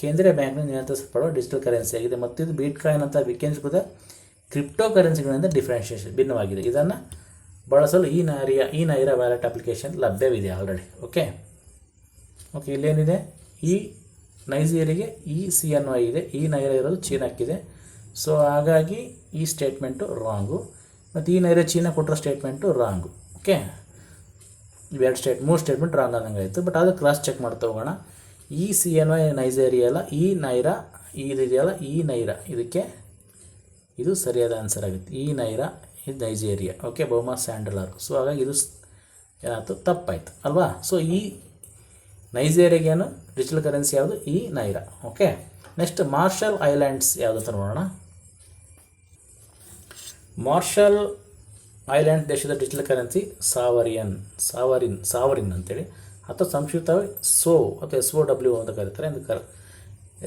ಕೇಂದ್ರೀಯ ಬ್ಯಾಂಕ್ನ ನಿಯಂತ್ರಿಸಲ್ಪಡುವ ಡಿಜಿಟಲ್ ಕರೆನ್ಸಿ ಆಗಿದೆ. ಮತ್ತು ಇದು ಬೀಟ್ ಕಾಯಿನ್ ಅಂತ ವಿಕೇಂದ್ರೀಕೃತ ಕ್ರಿಪ್ಟೋ ಕರೆನ್ಸಿಗಳಿಂದ ಡಿಫ್ರೆನ್ಷಿಯೇಷನ್ ಭಿನ್ನವಾಗಿದೆ. ಇದನ್ನು ಬಳಸಲು e Naira, e Naira wallet application ಲಭ್ಯವಿದೆ ಆಲ್ರೆಡಿ ಓಕೆ ಓಕೆ ಇಲ್ಲೇನಿದೆ? ಈ ನೈಜೀರಿಗೆ ಈ ಸಿ ಎನ್ ವೈ ಇದೆ. ಈ ನೈರ ಇರೋದು ಚೀನಾಕ್ಕಿದೆ. ಸೊ ಹಾಗಾಗಿ ಈ ಸ್ಟೇಟ್ಮೆಂಟು ರಾಂಗು ಮತ್ತು ಈ ನೈರ ಚೀನಾ ಕೊಟ್ಟಿರೋ ಸ್ಟೇಟ್ಮೆಂಟು ರಾಂಗು ಓಕೆ ಇವೆರಡು ಸ್ಟೇಟ್ ಮೂರು ಸ್ಟೇಟ್ಮೆಂಟ್ ರಾಂಗ್ ಆದಂಗೆ ಆಯಿತು ಬಟ್ ಅದು ಕ್ರಾಸ್ ಚೆಕ್ ಮಾಡ್ತಾ ಹೋಗೋಣ. ಈ ಸಿ ಎನ್ ವೈ ನೈಜೇರಿಯಾ ಅಲ್ಲ, ಈ ನೈರಾ ಇದೆಯಲ್ಲ, ಈ ನೈರಾ. ಇದಕ್ಕೆ ಇದು ಸರಿಯಾದ ಆನ್ಸರ್ ಆಗುತ್ತೆ. ಈ ನೈರಾ ಇದು ನೈಜೇರಿಯಾ ಓಕೆ ಬಹುಮಾ ಸ್ಯಾಂಡಲರ್ ಸೊ ಹಾಗಾಗಿ ಇದು ಏನಾಯ್ತು? ತಪ್ಪಾಯಿತು. ಅಲ್ವಾ? ಸೊ ಈ ನೈಜೇರಿಯಾಗೇನು ಡಿಜಿಟಲ್ ಕರೆನ್ಸಿ ಯಾವುದು? E Naira. Okay next Marshall Islands ಯಾವುದು ಅಂತ ನೋಡೋಣ. ಮಾರ್ಷಲ್ ಐಲ್ಯಾಂಡ್ ದೇಶದ digital currency sovereign sovereign sovereign ಅಂತೇಳಿ. ಅಥವಾ ಸಂಕ್ಷಿಪ್ತವಾಗಿ ಸೋ ಅಥವಾ ಎಸ್ ಒ ಡಬ್ಲ್ಯೂ ಅಂತ ಕರೀತಾರೆ ಎಂದು ಕರ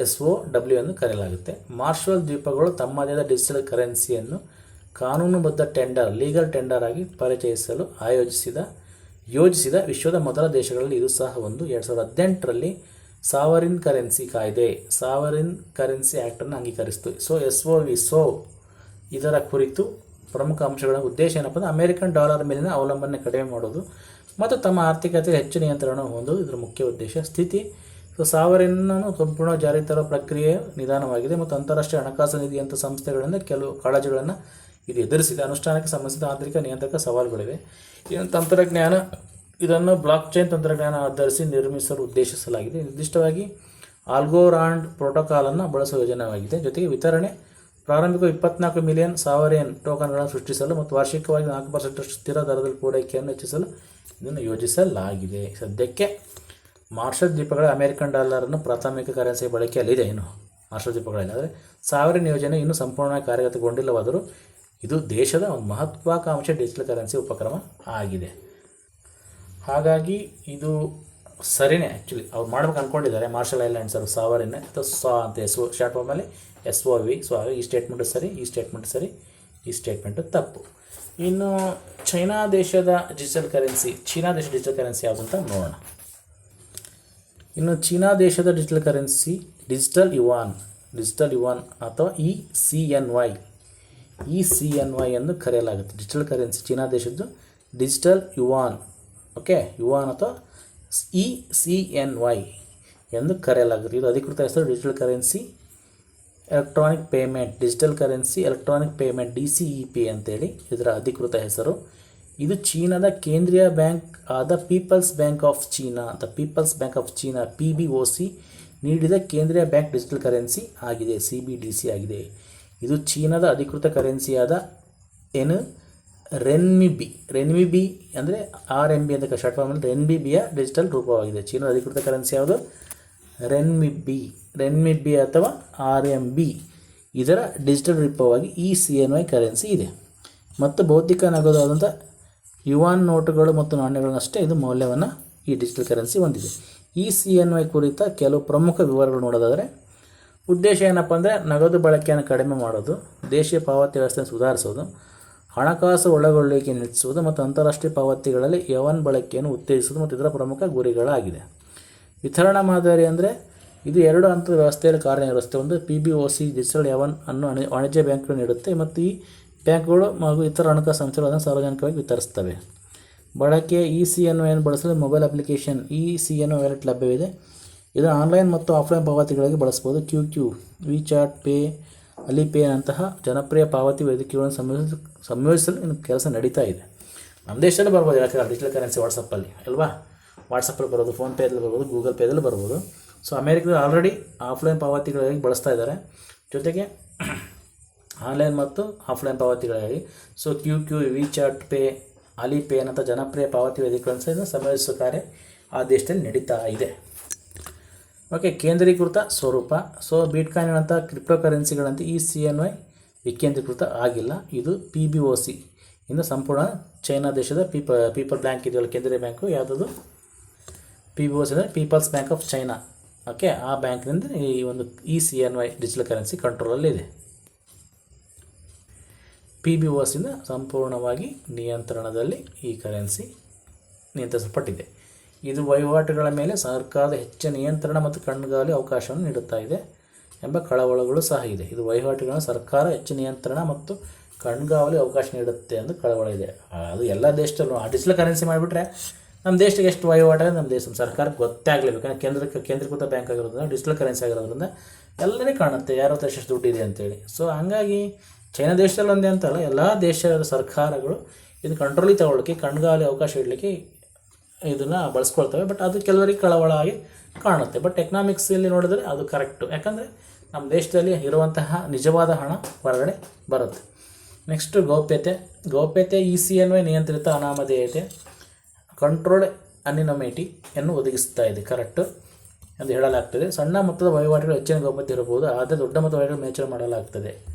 ಎಸ್ ಒ ಡಬ್ಲ್ಯೂ ಎಂದು ಕರೆಯಲಾಗುತ್ತೆ. ಮಾರ್ಷಲ್ ದ್ವೀಪಗಳು ತಮ್ಮದೇ ಆದ ಡಿಜಿಟಲ್ ಕರೆನ್ಸಿಯನ್ನು ಕಾನೂನುಬದ್ಧ ಟೆಂಡರ್ ಲೀಗಲ್ ಟೆಂಡರ್ ಆಗಿ ಪರಿಚಯಿಸಲು ಆಯೋಜಿಸಿದ, ಯೋಜಿಸಿದ ವಿಶ್ವದ ಮೊದಲ ದೇಶಗಳಲ್ಲಿ ಇದು ಸಹ ಒಂದು. ಎರಡು ಸಾವಿರದ ಹದಿನೆಂಟರಲ್ಲಿ ಸಾವರಿನ್ ಕರೆನ್ಸಿ ಕಾಯ್ದೆ, ಸಾವರಿನ್ ಕರೆನ್ಸಿ ಆ್ಯಕ್ಟನ್ನು ಅಂಗೀಕರಿಸಿತು. So S O V so ಇದರ ಕುರಿತು ಪ್ರಮುಖ ಅಂಶಗಳ ಉದ್ದೇಶ ಏನಪ್ಪ ಅಂದರೆ ಅಮೆರಿಕನ್ ಡಾಲರ್ ಮೇಲಿನ ಅವಲಂಬನೆ ಕಡಿಮೆ ಮಾಡೋದು ಮತ್ತು ತಮ್ಮ ಆರ್ಥಿಕತೆ ಹೆಚ್ಚು ನಿಯಂತ್ರಣ ಹೊಂದುವುದು ಇದರ ಮುಖ್ಯ ಉದ್ದೇಶ. ಸ್ಥಿತಿ. ಸೊ ಸಾವರನ್ನು ಸಂಪೂರ್ಣ ಜಾರಿ ತರುವ ಪ್ರಕ್ರಿಯೆ ನಿಧಾನವಾಗಿದೆ ಮತ್ತು ಅಂತಾರಾಷ್ಟ್ರೀಯ ಹಣಕಾಸು ನಿಧಿಯಂಥ ಸಂಸ್ಥೆಗಳಿಂದ ಕೆಲವು ಕಾಳಜಿಗಳನ್ನು ಇದು ಎದುರಿಸಿದೆ. ಅನುಷ್ಠಾನಕ್ಕೆ ಸಂಬಂಧಿಸಿದ ಆಂತರಿಕ ನಿಯಂತ್ರಕ ಸವಾಲುಗಳಿವೆ. ಇದನ್ನು ತಂತ್ರಜ್ಞಾನ. ಇದನ್ನು ಬ್ಲಾಕ್ ಚೈನ್ ತಂತ್ರಜ್ಞಾನ ಆಧರಿಸಿ ನಿರ್ಮಿಸಲು ಉದ್ದೇಶಿಸಲಾಗಿದೆ. ನಿರ್ದಿಷ್ಟವಾಗಿ ಆಲ್ಗೋರಾಂಡ್ ಪ್ರೋಟೋಕಾಲನ್ನು ಬಳಸುವ ಯೋಜನೆಯಾಗಿದೆ. ಜೊತೆಗೆ ವಿತರಣೆ. ಪ್ರಾರಂಭಿಕ ಇಪ್ಪತ್ನಾಲ್ಕು ಮಿಲಿಯನ್ ಸಾವರಿಯನ್ ಟೋಕನ್ಗಳನ್ನು ಸೃಷ್ಟಿಸಲು ಮತ್ತು ವಾರ್ಷಿಕವಾಗಿ ನಾಲ್ಕು ಪರ್ಸೆಂಟ್ ಸ್ಥಿರ ದರದಲ್ಲಿ ಪೂರೈಕೆಯನ್ನು ಹೆಚ್ಚಿಸಲು ಇದನ್ನು ಯೋಜಿಸಲಾಗಿದೆ. ಸದ್ಯಕ್ಕೆ ಮಾರ್ಷಲ್ ದ್ವೀಪಗಳ ಅಮೆರಿಕನ್ ಡಾಲರನ್ನು ಪ್ರಾಥಮಿಕ ಕರೆನ್ಸಿ ಬಳಕೆಯಲ್ಲಿದೆ ಇನ್ನು ಮಾರ್ಷಲ್ ದ್ವೀಪಗಳಲ್ಲಿ. ಆದರೆ ಸಾವಿರ ಯೋಜನೆ ಇನ್ನೂ ಸಂಪೂರ್ಣ ಕಾರ್ಯಗತಗೊಂಡಿಲ್ಲವಾದರೂ ಇದು ದೇಶದ ಒಂದು ಮಹತ್ವಾಕಾಂಕ್ಷೆ ಡಿಜಿಟಲ್ ಕರೆನ್ಸಿ ಉಪಕ್ರಮ ಆಗಿದೆ. ಹಾಗಾಗಿ ಇದು ಸರಿನೇ ಆ್ಯಕ್ಚುಲಿ ಅವ್ರು ಮಾಡ್ಬೇಕು ಅಂದ್ಕೊಂಡಿದ್ದಾರೆ ಮಾರ್ಷಲ್ ಐಲ್ಯಾಂಡ್ಸ್ ಅವರು ಸಾವರಿನ ಅಥವಾ ಸಾ ಅಂತ ಎಸ್ ಶಾರ್ಟ್ ಫಾರ್ಮಲ್ಲಿ ಎಸ್ ಒ ವಿ ಸೊ ಹಾಗಾಗಿ ಈ ಸ್ಟೇಟ್ಮೆಂಟು ಸರಿ, ಈ ಸ್ಟೇಟ್ಮೆಂಟ್ ಸರಿ, ಈ ಸ್ಟೇಟ್ಮೆಂಟು ತಪ್ಪು. ಇನ್ನು ಚೈನಾ ದೇಶದ ಡಿಜಿಟಲ್ ಕರೆನ್ಸಿ ಚೀನಾ ದೇಶದ ಡಿಜಿಟಲ್ ಕರೆನ್ಸಿ ಯಾವುದು ಅಂತ ನೋಡೋಣ. ಇನ್ನು ಚೀನಾ ದೇಶದ digital currency digital yuan digital yuan ಅಥವಾ e C N Y e C N Y ಎಂದು ಕರೆಯಲಾಗುತ್ತೆ. ಡಿಜಿಟಲ್ ಕರೆನ್ಸಿ ಚೀನಾ ದೇಶದ್ದು ಡಿಜಿಟಲ್ ಯುವಾನ್ ಓಕೆ ಯುವಾನ್ ಅಥವಾ ಇ ಸಿ ಎನ್ ವೈ ಎಂದು ಕರೆಯಲಾಗುತ್ತೆ. ಇದು ಅಧಿಕೃತ ಹೆಸರು digital currency electronic payment digital currency electronic payment D C E P ಅಂತೇಳಿ ಇದರ ಅಧಿಕೃತ ಹೆಸರು. ಇದು ಚೀನಾದ ಕೇಂದ್ರೀಯ ಬ್ಯಾಂಕ್ ಆದ People's Bank of China the People's Bank of China P B O C ನೀಡಿದ ಕೇಂದ್ರೀಯ ಬ್ಯಾಂಕ್ ಡಿಜಿಟಲ್ ಕರೆನ್ಸಿ ಆಗಿದೆ ಸಿ ಬಿ ಡಿ ಸಿ ಆಗಿದೆ. ಇದು ಚೀನಾದ ಅಧಿಕೃತ ಕರೆನ್ಸಿಯಾದ ಏನು ರೆನ್ಮಿಬಿ ರೆನ್ಮಿಬಿ ಅಂದರೆ ಆರ್ ಎಂ ಬಿ ಅಂತ ಶಾರ್ಟ್ ಬಿ ಬಿಯ ಡಿಜಿಟಲ್ ರೂಪವಾಗಿದೆ. ಚೀನಾದ ಅಧಿಕೃತ ಕರೆನ್ಸಿ ಯಾವುದು? ರೆನ್ಮಿಬ್ಬಿ ರೆನ್ಮಿಬ್ಬಿ ಅಥವಾ ಆರ್ ಎಂ ಬಿ ಇದರ ಡಿಜಿಟಲ್ ರೂಪವಾಗಿ e C N Y currency ಇದೆ. ಮತ್ತು ಭೌತಿಕ ನಗದು ಆದಂಥ ಯುವಾನ್ ನೋಟುಗಳು ಮತ್ತು ನಾಣ್ಯಗಳನ್ನಷ್ಟೇ ಇದು ಮೌಲ್ಯವನ್ನು ಈ ಡಿಜಿಟಲ್ ಕರೆನ್ಸಿ ಹೊಂದಿದೆ. ಇ ಸಿ ಎನ್ ವೈ ಕುರಿತ ಕೆಲವು ಪ್ರಮುಖ ವಿವರಗಳು ನೋಡೋದಾದರೆ, ಉದ್ದೇಶ ಏನಪ್ಪ ಅಂದರೆ ನಗದು ಬಳಕೆಯನ್ನು ಕಡಿಮೆ ಮಾಡೋದು, ದೇಶೀಯ ಪಾವತಿ ವ್ಯವಸ್ಥೆಯನ್ನು ಸುಧಾರಿಸೋದು, ಹಣಕಾಸು ಒಳಗೊಳ್ಳುವಿಕೆ ನಿಲ್ಲಿಸುವುದು ಮತ್ತು ಅಂತಾರಾಷ್ಟ್ರೀಯ ಪಾವತಿಗಳಲ್ಲಿ ಯವನ್ ಬಳಕೆಯನ್ನು ಉತ್ತೇಜಿಸುವುದು ಮತ್ತು ಇದರ ಪ್ರಮುಖ ಗುರಿಗಳಾಗಿದೆ ವಿತರಣಾ ಮಾದರಿ ಅಂದರೆ ಇದು ಎರಡು ಹಂತದ ವ್ಯವಸ್ಥೆಯಲ್ಲಿ ಕಾರ್ಯನಿರ್ವಹಿಸುತ್ತೆ ಒಂದು P B O C digital ಎವನ್ ಅನ್ನು ವಾಣಿ- ವಾಣಿಜ್ಯ ಬ್ಯಾಂಕ್ಗಳು ನೀಡುತ್ತೆ ಮತ್ತು ಈ ಬ್ಯಾಂಕ್ಗಳು ಹಾಗೂ ಇತರ ಹಣಕಾಸು ಸಂಸ್ಥೆಗಳು ಅದನ್ನು ಸಾರ್ವಜನಿಕವಾಗಿ ವಿತರಿಸ್ತವೆ ಬಳಕೆ ಇ ಸಿ ಎನ್ ಏನು ಬಳಸಲು mobile application e C N wallet ಲಭ್ಯವಿದೆ. ಇದು ಆನ್ಲೈನ್ ಮತ್ತು ಆಫ್ಲೈನ್ ಪಾವತಿಗಳಿಗೆ ಬಳಸ್ಬೋದು ಕ್ಯೂ ಕ್ಯೂ ವಿಚಾಟ್ ಪೇ ಅಲಿಪೇನಂತಹ ಜನಪ್ರಿಯ ಪಾವತಿ ವೇದಿಕೆಗಳನ್ನು ಸಂಯೋಜಿಸ ಸಂಯೋಜಿಸಲು ಇನ್ನು ಕೆಲಸ ನಡೀತಾ ಇದೆ. ನಮ್ಮ ದೇಶದಲ್ಲೂ ಬರ್ಬೋದು. ಯಾಕಂದ್ರೆ ಡಿಜಿಟಲ್ ಕರೆನ್ಸಿ ವಾಟ್ಸಪ್ಪಲ್ಲಿ ಅಲ್ವಾ? ವಾಟ್ಸಪ್ಪಲ್ಲಿ ಬರೋದು ಫೋನ್ಪೇದಲ್ಲಿ ಬರ್ಬೋದು ಗೂಗಲ್ ಪೇದಲ್ಲಿ ಬರ್ಬೋದು ಸೊ ಅಮೇರಿಕದಲ್ಲಿ ಆಲ್ರೆಡಿ ಆಫ್ಲೈನ್ ಪಾವತಿಗಳಿಗಾಗಿ ಬಳಸ್ತಾ ಇದ್ದಾರೆ. ಜೊತೆಗೆ ಆನ್ಲೈನ್ ಮತ್ತು offline ಪಾವತಿಗಳಿಗಾಗಿ so Q Q WeChat Pay Alipay ಅನ್ನಂಥ ಜನಪ್ರಿಯ ಪಾವತಿ ವೇದಿಕೆಗಳನ್ನು ಸಹ ಸಂಯೋಜಿಸುವ ಕಾರ್ಯ ಆ ದೇಶದಲ್ಲಿ ನಡೀತಾ ಇದೆ. ಓಕೆ ಕೇಂದ್ರೀಕೃತ ಸ್ವರೂಪ. ಸೊ ಬಿಟ್ಕಾಯಿನ್ ಅಂತ ಕ್ರಿಪ್ಟೋ ಕರೆನ್ಸಿಗಳಂತೆ ಈ ಸಿ ಎನ್ ವೈ ವಿಕೇಂದ್ರೀಕೃತ ಆಗಿಲ್ಲ. ಇದು ಪಿ ಬಿ ಒ ಸಿ ಇನ್ನು ಸಂಪೂರ್ಣ ಚೈನಾ ದೇಶದ ಪೀಪ ಪೀಪಲ್ ಬ್ಯಾಂಕ್ ಇದೆಯಲ್ಲ, ಕೇಂದ್ರೀಯ ಬ್ಯಾಂಕು, ಯಾವುದದು? ಪಿ ಬಿ ಒ ಸಿ ಅಂದರೆ People's Bank of China okay, ಆ ಬ್ಯಾಂಕ್ನಿಂದ ಈ ಒಂದು e C N Y digital currency ಕಂಟ್ರೋಲಲ್ಲಿದೆ P B O ಸಿಂದ ಸಂಪೂರ್ಣವಾಗಿ ನಿಯಂತ್ರಣದಲ್ಲಿ ಈ ಕರೆನ್ಸಿ ನಿಯಂತ್ರಿಸಲ್ಪಟ್ಟಿದೆ. ಇದು ವಹಿವಾಟುಗಳ ಮೇಲೆ ಸರ್ಕಾರದ ಹೆಚ್ಚಿನ ನಿಯಂತ್ರಣ ಮತ್ತು ಕಣ್ಗಾಲಿ ಅವಕಾಶವನ್ನು ನೀಡುತ್ತಾ ಇದೆ ಎಂಬ ಕಳವಳಗಳು ಸಹ ಇದೆ. ಇದು ವಹಿವಾಟುಗಳನ್ನು ಸರ್ಕಾರ ಹೆಚ್ಚು ನಿಯಂತ್ರಣ ಮತ್ತು ಕಣ್ಗಾವಲಿ ಅವಕಾಶ ನೀಡುತ್ತೆ ಎಂದು ಕಳವಳ ಇದೆ. ಅದು ಎಲ್ಲ ದೇಶದಲ್ಲೂ ಆ ಡಿಜಿಟಲ್ ಕರೆನ್ಸಿ ಮಾಡಿಬಿಟ್ರೆ ನಮ್ಮ ದೇಶಕ್ಕೆ ಎಷ್ಟು ವಹಿವಾಟ ನಮ್ಮ ದೇಶ ಸರ್ಕಾರಕ್ಕೆ ಗೊತ್ತಾಗಲೇಬೇಕು. ಯಾಕಂದರೆ ಕೇಂದ್ರಕ್ಕೆ ಕೇಂದ್ರ ಕೇಂದ್ರೀಕೃತ ಬ್ಯಾಂಕ್ ಆಗಿರೋದ್ರಿಂದ, ಡಿಜಿಟಲ್ ಕರೆನ್ಸಿ ಆಗಿರೋದ್ರಿಂದ ಎಲ್ಲರಿಗೂ ಕಾಣುತ್ತೆ. ಯಾರ ಹತ್ರ ಎಷ್ಟು ದುಡ್ಡಿದೆ ಅಂತೇಳಿ. ಸೊ ಹಂಗಾಗಿ ಚೈನಾ ದೇಶದಲ್ಲಿ ಒಂದೇ ಅಂತಲ್ಲ ಎಲ್ಲ ದೇಶದ ಸರ್ಕಾರಗಳು ಇದು ಕಂಟ್ರೋಲಿಗೆ ತಗೊಳ್ಳೋಕ್ಕೆ ಕಣ್ಗಾಲಿ ಅವಕಾಶ ಇಡಲಿಕ್ಕೆ ಇದನ್ನು ಬಳಸ್ಕೊಳ್ತವೆ. ಬಟ್ ಅದು ಕೆಲವರಿಗೆ ಕಳವಳ ಆಗಿ ಕಾಣುತ್ತೆ. ಬಟ್ ಎಕನಾಮಿಕ್ಸಲ್ಲಿ ನೋಡಿದರೆ ಅದು ಕರೆಕ್ಟು ಯಾಕಂದರೆ ನಮ್ಮ ದೇಶದಲ್ಲಿ ಇರುವಂತಹ ನಿಜವಾದ ಹಣ ಹೊರಗಡೆ ಬರುತ್ತೆ. ನೆಕ್ಸ್ಟು ಗೌಪ್ಯತೆ. ಗೌಪ್ಯತೆ ಇ ಸಿ ಎನ್ ವೈ ನಿಯಂತ್ರಿತ ಅನಾಮಧೇಯತೆ. ಕಂಟ್ರೋಲ್ಡ್ ಅನಿನೊಮೇಟಿಯನ್ನು ಒದಗಿಸ್ತಾ ಇದೆ ಕರೆಕ್ಟ್ ಎಂದು ಹೇಳಲಾಗ್ತದೆ. ಸಣ್ಣ ಮೊತ್ತದ ವಹಿವಾಟುಗಳು ಹೆಚ್ಚಿನ ಗೌಪ್ಯತೆ ಇರಬಹುದು, ಆದರೆ ದೊಡ್ಡ ಮೊತ್ತದ ವಹಿವಾಟು ಮೇಚರ್ ಮಾಡಲಾಗ್ತದೆ.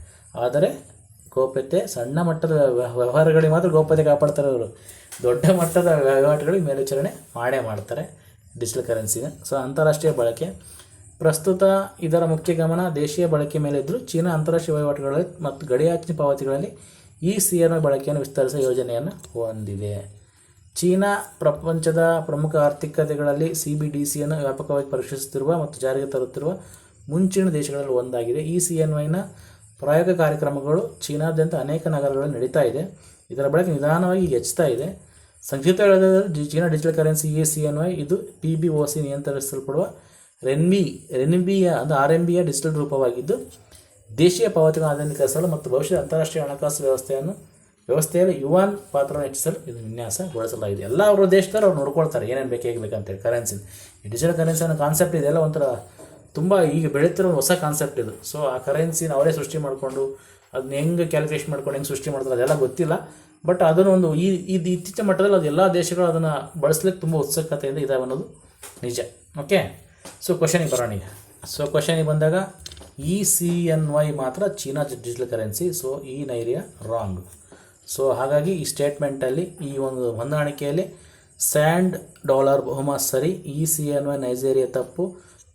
ಆದರೆ ಗೌಪ್ಯತೆ, ಸಣ್ಣ ಮಟ್ಟದ ವ್ಯ- ವ್ಯವಹಾರಗಳಿಗೆ ಮಾತ್ರ ಗೌಪ್ಯತೆ ಕಾಪಾಡ್ತಾರೆ ಅವರು. ದೊಡ್ಡ ಮಟ್ಟದ ವಹಿವಾಟುಗಳಿಗೆ ಮೇಲ್ವಿಚಾರಣೆ ಮಾಡೇ ಮಾಡ್ತಾರೆ ಡಿಜಿಟಲ್ ಕರೆನ್ಸಿನ ಸೊ ಅಂತಾರಾಷ್ಟ್ರೀಯ ಬಳಕೆ. ಪ್ರಸ್ತುತ ಇದರ ಮುಖ್ಯ ಗಮನ ದೇಶೀಯ ಬಳಕೆ ಮೇಲೆ ಇದ್ದರೂ ಚೀನಾ ಅಂತಾರಾಷ್ಟ್ರೀಯ ವಹಿವಾಟುಗಳಲ್ಲಿ ಮತ್ತು ಗಡಿಯಾಚಿನ ಪಾವತಿಗಳಲ್ಲಿ ಈ ಸಿ ಎನ್ ಬಳಕೆಯನ್ನು ವಿಸ್ತರಿಸುವ ಯೋಜನೆಯನ್ನು ಹೊಂದಿದೆ. ಚೀನಾ ಪ್ರಪಂಚದ ಪ್ರಮುಖ ಆರ್ಥಿಕತೆಗಳಲ್ಲಿ ಸಿ ಬಿ ಡಿ ಸಿಯನ್ನು ವ್ಯಾಪಕವಾಗಿ ಪರೀಕ್ಷಿಸುತ್ತಿರುವ ಮತ್ತು ಜಾರಿಗೆ ತರುತ್ತಿರುವ ಮುಂಚಿನ ದೇಶಗಳಲ್ಲಿ ಒಂದಾಗಿದೆ. ಈ ಸಿ ಎನ್ ವೈನ ಪ್ರಯೋಗ ಕಾರ್ಯಕ್ರಮಗಳು ಚೀನಾದ್ಯಂತ ಅನೇಕ ನಗರಗಳಲ್ಲಿ ನಡೀತಾ ಇದೆ. ಇದರ ಬಳಕೆ ನಿಧಾನವಾಗಿ ಹೆಚ್ಚುತ್ತಾ ಇದೆ. ಸಂಕ್ಷಿಪ್ತ ಹೇಳೋದಾದರೆ China digital currency A C N Y ಇದು ಪಿ ಬಿ ಒ ಸಿ ನಿಯಂತ್ರಿಸಲ್ಪಡುವ ರೆನ್ಬಿ ರೆನ್ಬಿಯ ಅಂದರೆ ಆರ್ ಎಂ ಬಿಯ ಡಿಜಿಟಲ್ ರೂಪವಾಗಿದ್ದು, ದೇಶೀಯ ಪಾವತಿಗಳನ್ನು ಆಧುನೀಕರಿಸಲು ಮತ್ತು ಭವಿಷ್ಯದ ಅಂತಾರಾಷ್ಟ್ರೀಯ ಹಣಕಾಸು ವ್ಯವಸ್ಥೆಯನ್ನು ವ್ಯವಸ್ಥೆಯಲ್ಲಿ ಯುವಾನ್ ಪಾತ್ರವನ್ನು ಹೆಚ್ಚಿಸಲು ಇದು ವಿನ್ಯಾಸಗೊಳಿಸಲಾಗಿದೆ ಎಲ್ಲ ಅವರ ದೇಶದಲ್ಲಿ ಅವ್ರು ನೋಡ್ಕೊಳ್ತಾರೆ ಏನೇನು ಬೇಕು, ಹೇಗೆ ಬೇಕಂತೇಳಿ ಕರೆನ್ಸಿ ಡಿಜಿಟಲ್ ಕರೆನ್ಸಿ ಅನ್ನೋ ಕಾನ್ಸೆಪ್ಟ್ ಇದೆಲ್ಲ ಒಂಥರ ತುಂಬ ಈಗ ಬೆಳೀತಿರೋ ಹೊಸ ಕಾನ್ಸೆಪ್ಟ್ ಇದು. ಸೊ ಆ ಕರೆನ್ಸಿನ ಅವರೇ ಸೃಷ್ಟಿ ಮಾಡಿಕೊಂಡು ಅದನ್ನ ಹೆಂಗೆ ಕ್ಯಾಲ್ಕುಲೇಷನ್ ಮಾಡ್ಕೊಂಡು, ಹೆಂಗೆ ಸೃಷ್ಟಿ ಮಾಡ್ತಾರೆ ಅದೆಲ್ಲ ಗೊತ್ತಿಲ್ಲ. ಬಟ್ ಅದನ್ನು ಒಂದು ಈ ಇದು ಇತ್ತೀಚಿನ ಮಟ್ಟದಲ್ಲಿ ಅದು ಎಲ್ಲ ದೇಶಗಳು ಅದನ್ನು ಬಳಸ್ಲಿಕ್ಕೆ ತುಂಬ ಉತ್ಸುಕತೆಯಿಂದ ಇದಾವೆ ಅನ್ನೋದು ನಿಜ. ಓಕೆ ಸೊ ಕ್ವಶನಿಗೆ ಬರೋಣ ಈಗ. ಸೊ ಕ್ವಶನಿಗೆ ಬಂದಾಗ ಇ ಸಿ ಎನ್ ವೈ ಮಾತ್ರ China digital currency so e Naira wrong so ಹಾಗಾಗಿ ಈ ಸ್ಟೇಟ್ಮೆಂಟಲ್ಲಿ ಈ ಒಂದು ಹೊಂದಾಣಿಕೆಯಲ್ಲಿ ಸ್ಯಾಂಡ್ ಡಾಲರ್ ಬಹುಮ ಸರಿ e C N Y Nigeria ತಪ್ಪು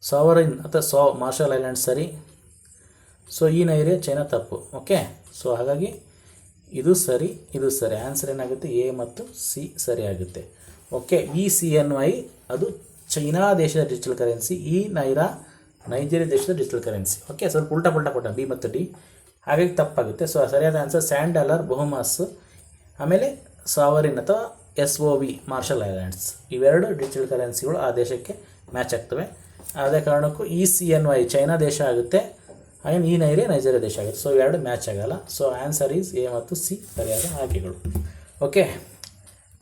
ಸಾವರಿನ್ ಅಥವಾ ಸಾ ಮಾರ್ಷಲ್ ಐಲ್ಯಾಂಡ್ ಸರಿ. ಸೊ ಈ ನೈರಿಯಾ ಚೈನಾ ತಪ್ಪು ಓಕೆ ಸೊ ಹಾಗಾಗಿ ಇದು ಸರಿ ಇದು ಸರಿ. ಆನ್ಸರ್ ಏನಾಗುತ್ತೆ? ಎ ಮತ್ತು ಸಿ ಸರಿ ಆಗುತ್ತೆ okay E C N Y ಅದು ಚೈನಾ ದೇಶದ ಡಿಜಿಟಲ್ ಕರೆನ್ಸಿ ಈ ನೈರಾ ನೈಜೀರಿಯಾ ದೇಶದ ಡಿಜಿಟಲ್ ಕರೆನ್ಸಿ ಓಕೆ ಸ್ವಲ್ಪ ಉಲ್ಟಾ ಪಲ್ಟಾ ಕೊಟ್ಟ ಬಿ ಮತ್ತು ಡಿ ಹಾಗಾಗಿ ತಪ್ಪಾಗುತ್ತೆ. ಸೊ ಸರಿಯಾದ ಆನ್ಸರ್ ಸ್ಯಾಂಡಲರ್ ಡಾಲರ್ ಬಹುಮಾಸ್ ಆಮೇಲೆ ಸಾವರಿನ್ ಅಥವಾ S O V Marshall Islands ಇವೆರಡು ಡಿಜಿಟಲ್ ಕರೆನ್ಸಿಗಳು ಆ ದೇಶಕ್ಕೆ ಮ್ಯಾಚ್ ಆಗ್ತವೆ. ಅದೇ ಕಾರಣಕ್ಕೂ e C N Y China ದೇಶ ಆಗುತ್ತೆ. ಐನ್ ಈ ನೈರೆ ನೈಜೀರಿಯಾ ದೇಶ ಆಗುತ್ತೆ. ಸೊ ಇವೆರಡು ಮ್ಯಾಚ್ ಆಗಲ್ಲ. ಸೊ ಆನ್ಸರ್ ಈಸ್ ಎ ಮತ್ತು ಸಿ ಸರಿಯಾದ ಆಯ್ಕೆಗಳು. ಓಕೆ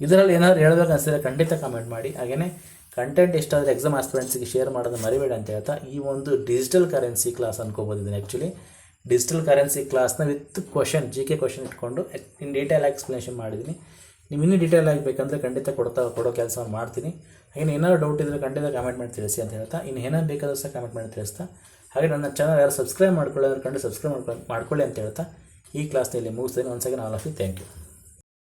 ಇದರಲ್ಲಿ ಏನಾದರೂ ಹೇಳಬೇಕು ಅನಿಸಿದ್ರೆ ಖಂಡಿತ ಕಮೆಂಟ್ ಮಾಡಿ. ಹಾಗೆಯೇ ಕಂಟೆಂಟ್ ಎಷ್ಟಾದರೆ ಎಕ್ಸಾಮ್ ಆಸ್ಪಿರೆಂಟ್ಸಿಗೆ ಶೇರ್ ಮಾಡೋದು ಮರಿಬೇಡ ಅಂತ ಹೇಳ್ತಾ ಈ ಒಂದು ಡಿಜಿಟಲ್ ಕರೆನ್ಸಿ ಕ್ಲಾಸ್ ಅನ್ಕೋಬೋದಿದ್ದೀನಿ ಆ್ಯಕ್ಚುಲಿ ಡಿಜಿಟಲ್ ಕರೆನ್ಸಿ ಕ್ಲಾಸ್ನ with question G K question ಇಟ್ಕೊಂಡು ಇನ್ ಡೀಟೇಲ್ ಎಕ್ಸ್ಪ್ಲನೇಷನ್ ಮಾಡಿದ್ದೀನಿ ನೀವು ಇನ್ನೂ ಡೀಟೇಲ್ ಆಗಬೇಕಂದ್ರೆ ಖಂಡಿತ ಕೊಡ್ತಾ, ಕೊಡೋ ಕೆಲಸ ಮಾಡ್ತೀನಿ. ಹಾಗೆ ಏನಾದರೂ ಡೌಟ್ ಇದ್ದರೆ ಖಂಡಿತ ಕಾಮೆಂಟ್ ಮಾಡಿ ತಿಳಿಸಿ ಅಂತ ಹೇಳ್ತಾ, ಇನ್ನು ಏನಾರು ಬೇಕಾದರೂ ಸಹ ಕಾಮೆಂಟ್ ಮಾಡಿ ತಿಳಿಸ್ತಾ. ಹಾಗೆ ನನ್ನ ಚಾನಲ್ ಯಾರು ಸಬ್ಸ್ಕ್ರೈಬ್ ಮಾಡ್ಕೊಳ್ಳೋರು ಕಂಡು ಸಬ್ಸ್ಕ್ರೈಬ್ ಮಾಡ್ಕೊಂಡು ಮಾಡ್ಕೊಳ್ಳಿ ಅಂತ ಹೇಳ್ತಾ, ಈ ಕ್ಲಾಸ್ನಲ್ಲಿ ಮುಗಿಸ್ತೀನಿ. ಒಂದು second all of you. Thank you